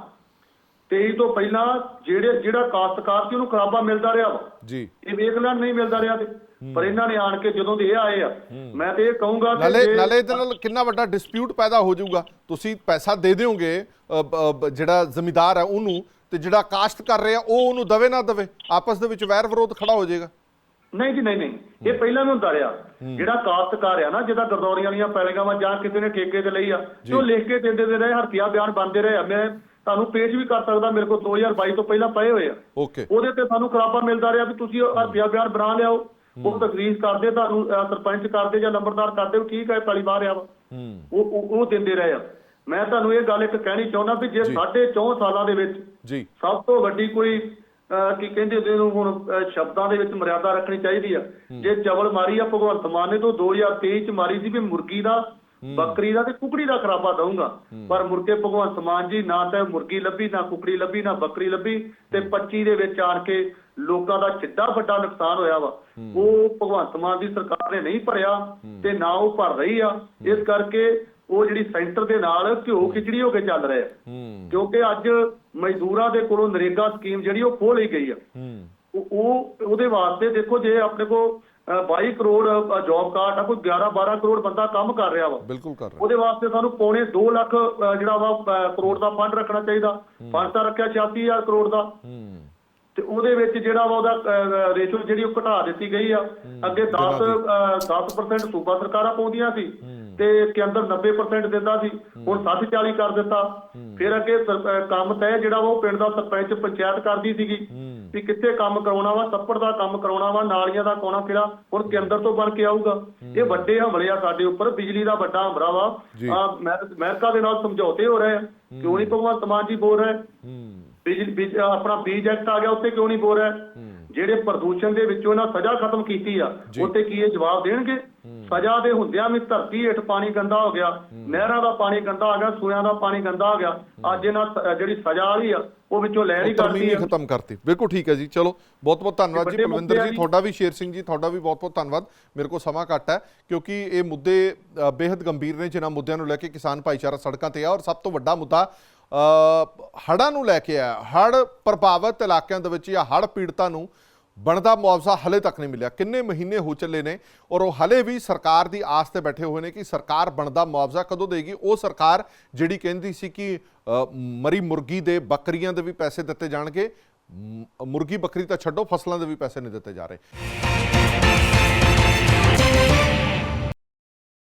23 ਤੋਂ ਪਹਿਲਾਂ ਜਿਹੜੇ ਜਿਹੜਾ ਕਾਸ਼ਤਕਾਰ ਸੀ ਉਹਨੂੰ ਖਰਾਬਾ ਮਿਲਦਾ ਰਿਹਾ ਵਾ। ਜੀ। ਇਹ ਵੇਖ ਲੈਣ ਨਹੀਂ ਮਿਲਦਾ ਰਿਹਾ ਤੇ। ਪਰ ਇਹਨਾਂ ਨੇ ਆਣ ਕੇ ਜਦੋਂ ਦੇ ਇਹ ਆਏ ਆ ਮੈਂ ਤੇ ਇਹ ਕਹੂੰਗਾ ਕਿ ਨਾਲੇ ਨਾਲੇ ਇਹਦੇ ਨਾਲ ਕਿੰਨਾ ਵੱਡਾ ਡਿਸਪਿਊਟ ਪੈਦਾ ਹੋ ਜਾਊਗਾ। ਤੁਸੀਂ ਪੈਸਾ ਦੇ ਦਿਓਗੇ ਜਿਹੜਾ ਜ਼ਮੀਂਦਾਰ ਹੈ ਉਹਨੂੰ ਤੇ ਜਿਹੜਾ ਕਾਸ਼ਤ ਕਰ ਰਿਹਾ ਉਹ ਉਹਨੂੰ ਦਵੇ ਨਾ ਦਵੇ। ਆਪਸ ਦੇ ਵਿੱਚ ਵੈਰ ਵਿਰੋਧ ਖੜਾ ਹੋ ਜਾਏਗਾ। ਨਹੀਂ ਜੀ ਨਹੀਂ ਨਹੀਂ। ਇਹ ਪਹਿਲਾਂ ਵੀ ਹੁੰਦਾ ਰਿਹਾ। ਜਿਹੜਾ ਕਾਸ਼ਤਕਾਰ ਆ ਨਾ ਜਿਹਦਾ ਗਰਦੌਰੀਆਂ ਵਾਲੀਆਂ ਪੈਲੀਆਂ ਵਾ ਜਾਂ ਕਿਸੇ ਨੇ ਠੇਕੇ ਤੇ ਲਈ ਆ ਤੇ ਉਹ ਲਿਖ ਕੇ ਦਿੰਦੇ ਦੇ ਰਹੇ ਹਰਫੀਆ ਬਿਆਨ ਬੰਦੇ ਰਹੇ ਆ। ਮੈਂ ਤੁਹਾਨੂੰ ਪੇਸ਼ ਵੀ ਕਰ ਸਕਦਾ ਮੇਰੇ ਕੋਲ 2022 ਤੋਂ ਪਹਿਲਾਂ ਪਏ ਹੋਏ ਆ। ਓਕੇ। ਉਹਦੇ ਤੇ ਸਾਨੂੰ ਖਰਾਬਾ ਮਿਲਦਾ ਰਿਹਾ ਵੀ ਤੁਸੀਂ ਉਹ ਹਰਫੀਆ ਬਿਆਨ ਬਣਾ ਲਿਆਓ। ਉਹ ਤਸਰੀਸ ਕਰਦੇ ਤੁਹਾਨੂੰ ਸਰਪੰਚ ਕਰਦੇ ਜਾਂ ਨੰਬਰਦਾਰ ਕਰਦੇ ਵੀ ਠੀਕ ਹੈ ਬਾਹਰ ਆ ਉਹ ਉਹ- ਉਹ ਦਿੰਦੇ ਰਹੇ ਆ। ਮੈਂ ਤੁਹਾਨੂੰ ਇਹ ਗੱਲ ਇੱਕ ਕਹਿਣੀ ਚਾਹੁੰਦਾ ਵੀ ਜੇ ਸਾਢੇ 4 ਸਾਲਾਂ ਦੇ ਵਿੱਚ ਜੀ। ਸਭ ਤੋਂ ਵੱਡੀ ਕੋਈ ਕੀ ਕਹਿੰਦੇ ਉਹਦੇ ਨੂੰ ਹੁਣ ਸ਼ਬਦਾਂ ਦੇ ਵਿੱਚ ਮਰਿਆਦਾ ਰੱਖਣੀ ਚਾਹੀਦੀ ਆ। ਜੇ ਚਵਲ ਮਾਰੀ ਆ ਭਗਵੰਤ ਮਾਨ ਨੇ ਤੋਂ 2023 ਚ ਮਾਰੀ ਸੀ ਵੀ ਮੁਰਗੀ ਦਾ ਬੱਕਰੀ ਦਾ ਤੇ ਕੁਕੜੀ ਦਾ ਖਰਾਬਾ ਦਊਂਗਾ। ਪਰ ਮੁਰਗੇ ਭਗਵੰਤ ਮਾਨ ਜੀ ਨਾ ਤਾਂ ਮੁਰਗੀ ਲੱਭੀ ਨਾ ਕੁਕੜੀ ਲੱਭੀ ਨਾ ਬੱਕਰੀ ਲੱਭੀ ਤੇ 25 ਦੇ ਵਿੱਚ ਆਣ ਕੇ ਲੋਕਾਂ ਦਾ ਜਿੱਡਾ ਵੱਡਾ ਨੁਕਸਾਨ ਹੋਇਆ ਵਾ। ਉਹ ਭਗਵੰਤ ਮਾਨ ਦੀ ਸਰਕਾਰ ਨੇ ਨਹੀਂ ਭਰਿਆ ਤੇ ਨਾ ਉਹ ਭਰ ਰਹੀ ਆ। ਇਸ ਕਰਕੇ ਉਹ ਜਿਹੜੀ ਸੈਂਟਰ ਦੇ ਨਾਲ ਘਿਓ ਖਿਚੜੀ ਹੋ ਕੇ ਚੱਲ ਰਿਹਾ ਕਿਉਂਕਿ ਅੱਜ ਮਜ਼ਦੂਰਾਂ ਦੇ ਕੋਲੋਂ ਨਰੇਗਾ ਸਕੀਮ ਜਿਹੜੀ ਉਹ ਖੋਹ ਲਈ ਗਈ ਆ। ਉਹ- ਉਹ ਉਹਦੇ ਵਾਸਤੇ ਦੇਖੋ ਜੇ ਆਪਣੇ ਕੋ 22 ਕਰੋੜ ਜੌਬ ਕਾਰਡ ਆ ਕੋਈ 11 12 ਕਰੋੜ ਬੰਦਾ ਕੰਮ ਕਰ ਰਿਹਾ ਵਾ। ਬਿਲਕੁਲ ਕਰ ਰਹੇ। ਉਹਦੇ ਵਾਸਤੇ ਸਾਨੂੰ ਪੌਣੇ 2 ਲੱਖ ਜਿਹੜਾ ਵਾ ਕਰੋੜ ਦਾ ਫੰਡ ਰੱਖਣਾ ਚਾਹੀਦਾ। ਫੰਡ ਤਾਂ ਰੱਖਿਆ 86000 ਕਰੋੜ ਦਾ। ਤੇ ਉਹਦੇ ਵਿੱਚ ਜਿਹੜਾ ਵਾ ਉਹਦਾ ਰੇਸ਼ੋ ਜਿਹੜੀ ਉਹ ਘਟਾ ਦਿੱਤੀ ਗਈ ਆ। ਅੱਗੇ 10 ਅ, 10% ਸੂਬਾ ਸਰਕਾਰਾਂ ਪਾਉਂਦੀਆਂ ਸੀ। ਤੇ ਕੇਂਦਰ 90% ਦਿੰਦਾ ਸੀ ਹੁਣ 60 40 ਕਰ ਦਿੱਤਾ। ਫਿਰ ਅੱਗੇ ਕੰਮ ਤੈਅ ਜਿਹੜਾ ਉਹ ਪਿੰਡ ਦਾ ਸਰਪੰਚ ਪੰਚਾਇਤ ਕਰਦੀ ਸੀਗੀ। ਵੀ ਕਿੱਥੇ ਕੰਮ ਕਰਾਉਣਾ ਵਾ ਛੱਪੜ ਦਾ ਕੰਮ ਕਰਾਉਣਾ ਵਾ ਨਾਲੀਆਂ ਦਾ ਕੋਣਾ ਕਿਹੜਾ ਹੁਣ ਕੇਂਦਰ ਤੋਂ ਬਣ ਕੇ ਆਊਗਾ। ਇਹ ਵੱਡੇ ਹਮਲੇ ਆ ਸਾਡੇ ਉੱਪਰ ਬਿਜਲੀ ਦਾ ਵੱਡਾ ਹਮਲਾ ਵਾ। ਆ ਅਮਰੀਕਾ ਦੇ ਨਾਲ ਸਮਝੌਤੇ ਹੋ ਰਹੇ ਆ। ਕਿਉਂ ਨਹੀਂ ਭਗਵੰਤ ਮਾਨ ਜੀ ਬੋਲ ਰਹੇ? ਬਿਜਲੀ ਬਿਜ- ਆਪਣਾ ਬੀਜ ਐਕਟ ਆ ਗਿਆ ਉੱਤੇ ਕਿਉਂ ਨਹੀਂ ਬੋਲ ਰਿਹਾ? ਜਿਹੜੇ ਪ੍ਰਦੂਸ਼ਣ ਦੇ ਵਿੱਚੋਂ ਇਹਨਾਂ ਸਜ਼ਾ ਖਤਮ ਕੀਤੀ ਆ ਉੱਤੇ ਕੀ ਇਹ ਜਵਾਬ ਦੇਣਗੇ? ਸਜ਼ਾ ਦੇ ਹੁੰਦਿਆਂ ਵੀ ਧਰਤੀ ਹੇਠ ਪਾਣੀ ਗੰਦਾ ਹੋ ਗਿਆ ਨਹਿਰਾਂ ਦਾ ਪਾਣੀ ਗੰਦਾ ਹੋ ਗਿਆ ਸੂਇਆਂ ਦਾ ਪਾਣੀ ਗੰਦਾ ਹੋ ਗਿਆ ਅੱਜ ਇਹਨਾਂ ਜਿਹੜੀ ਸਜ਼ਾ ਵਾਲੀ ਆ ਉਹ ਵਿੱਚੋਂ ਲਹਿਰ ਹੀ ਕਰਦੀ ਹੀ ਆ। ਖਤਮ ਕਰਤੀ। ਬਿਲਕੁਲ ਠੀਕ ਹੈ ਜੀ ਚਲੋ ਬਹੁਤ ਬਹੁਤ ਧੰਨਵਾਦ ਜੀ ਆ ਜੀ। ਤੁਹਾਡਾ ਵੀ ਸ਼ੇਰ ਸਿੰਘ ਜੀ ਤੁਹਾਡਾ ਵੀ ਬਹੁਤ ਬਹੁਤ ਧੰਨਵਾਦ। ਮੇਰੇ ਕੋਲ ਸਮਾਂ ਘੱਟ ਹੈ ਕਿਉਂਕਿ ਇਹ ਮੁੱਦੇ ਬੇहद ਗੰਭੀਰ ਨੇ ਜਿਨ੍ਹਾਂ ਮੁੱਦਿਆਂ ਨੂੰ ਲੈ ਕੇ ਕਿਸਾਨ ਭਾਈਚਾਰਾ ਸੜਕਾਂ ਤੇ ਆ ਔਰ ਸਭ ਤੋਂ ਵੱਡਾ ਮੁੱਦਾ ਹੜ੍ਹਾਂ ਨੂੰ ਲੈ ਕੇ ਆ। ਹੜ੍ਹ ਪ੍ਰਭਾਵਿਤ ਇਲਾਕਿਆਂ ਦੇ ਵਿੱਚ ਜਾਂ ਹੜ੍ਹ ਪੀੜਤਾਂ ਨੂੰ ਬਣਦਾ ਮੁਆਵਜ਼ਾ ਹਲੇ ਤੱਕ ਨਹੀਂ ਮਿਲਿਆ। ਕਿੰਨੇ ਮਹੀਨੇ ਹੋ ਚੱਲੇ ਨੇ ਔਰ ਉਹ ਹਲੇ ਵੀ ਸਰਕਾਰ ਦੀ ਆਸ ਤੇ ਬੈਠੇ ਹੋਏ ਨੇ ਕਿ ਸਰਕਾਰ ਬਣਦਾ ਮੁਆਵਜ਼ਾ ਕਦੋਂ ਦੇਗੀ? ਉਹ ਸਰਕਾਰ ਜਿਹੜੀ ਕਹਿੰਦੀ ਸੀ ਕਿ ਮਰੀ ਮੁਰਗੀ ਦੇ ਬੱਕਰੀਆਂ ਦੇ ਵੀ ਪੈਸੇ ਦਿੱਤੇ ਜਾਣਗੇ। ਮੁਰਗੀ ਬੱਕਰੀ ਤਾਂ ਛੱਡੋ, ਫਸਲਾਂ ਦੇ ਵੀ ਪੈਸੇ ਨਹੀਂ ਦਿੱਤੇ ਜਾ ਰਹੇ।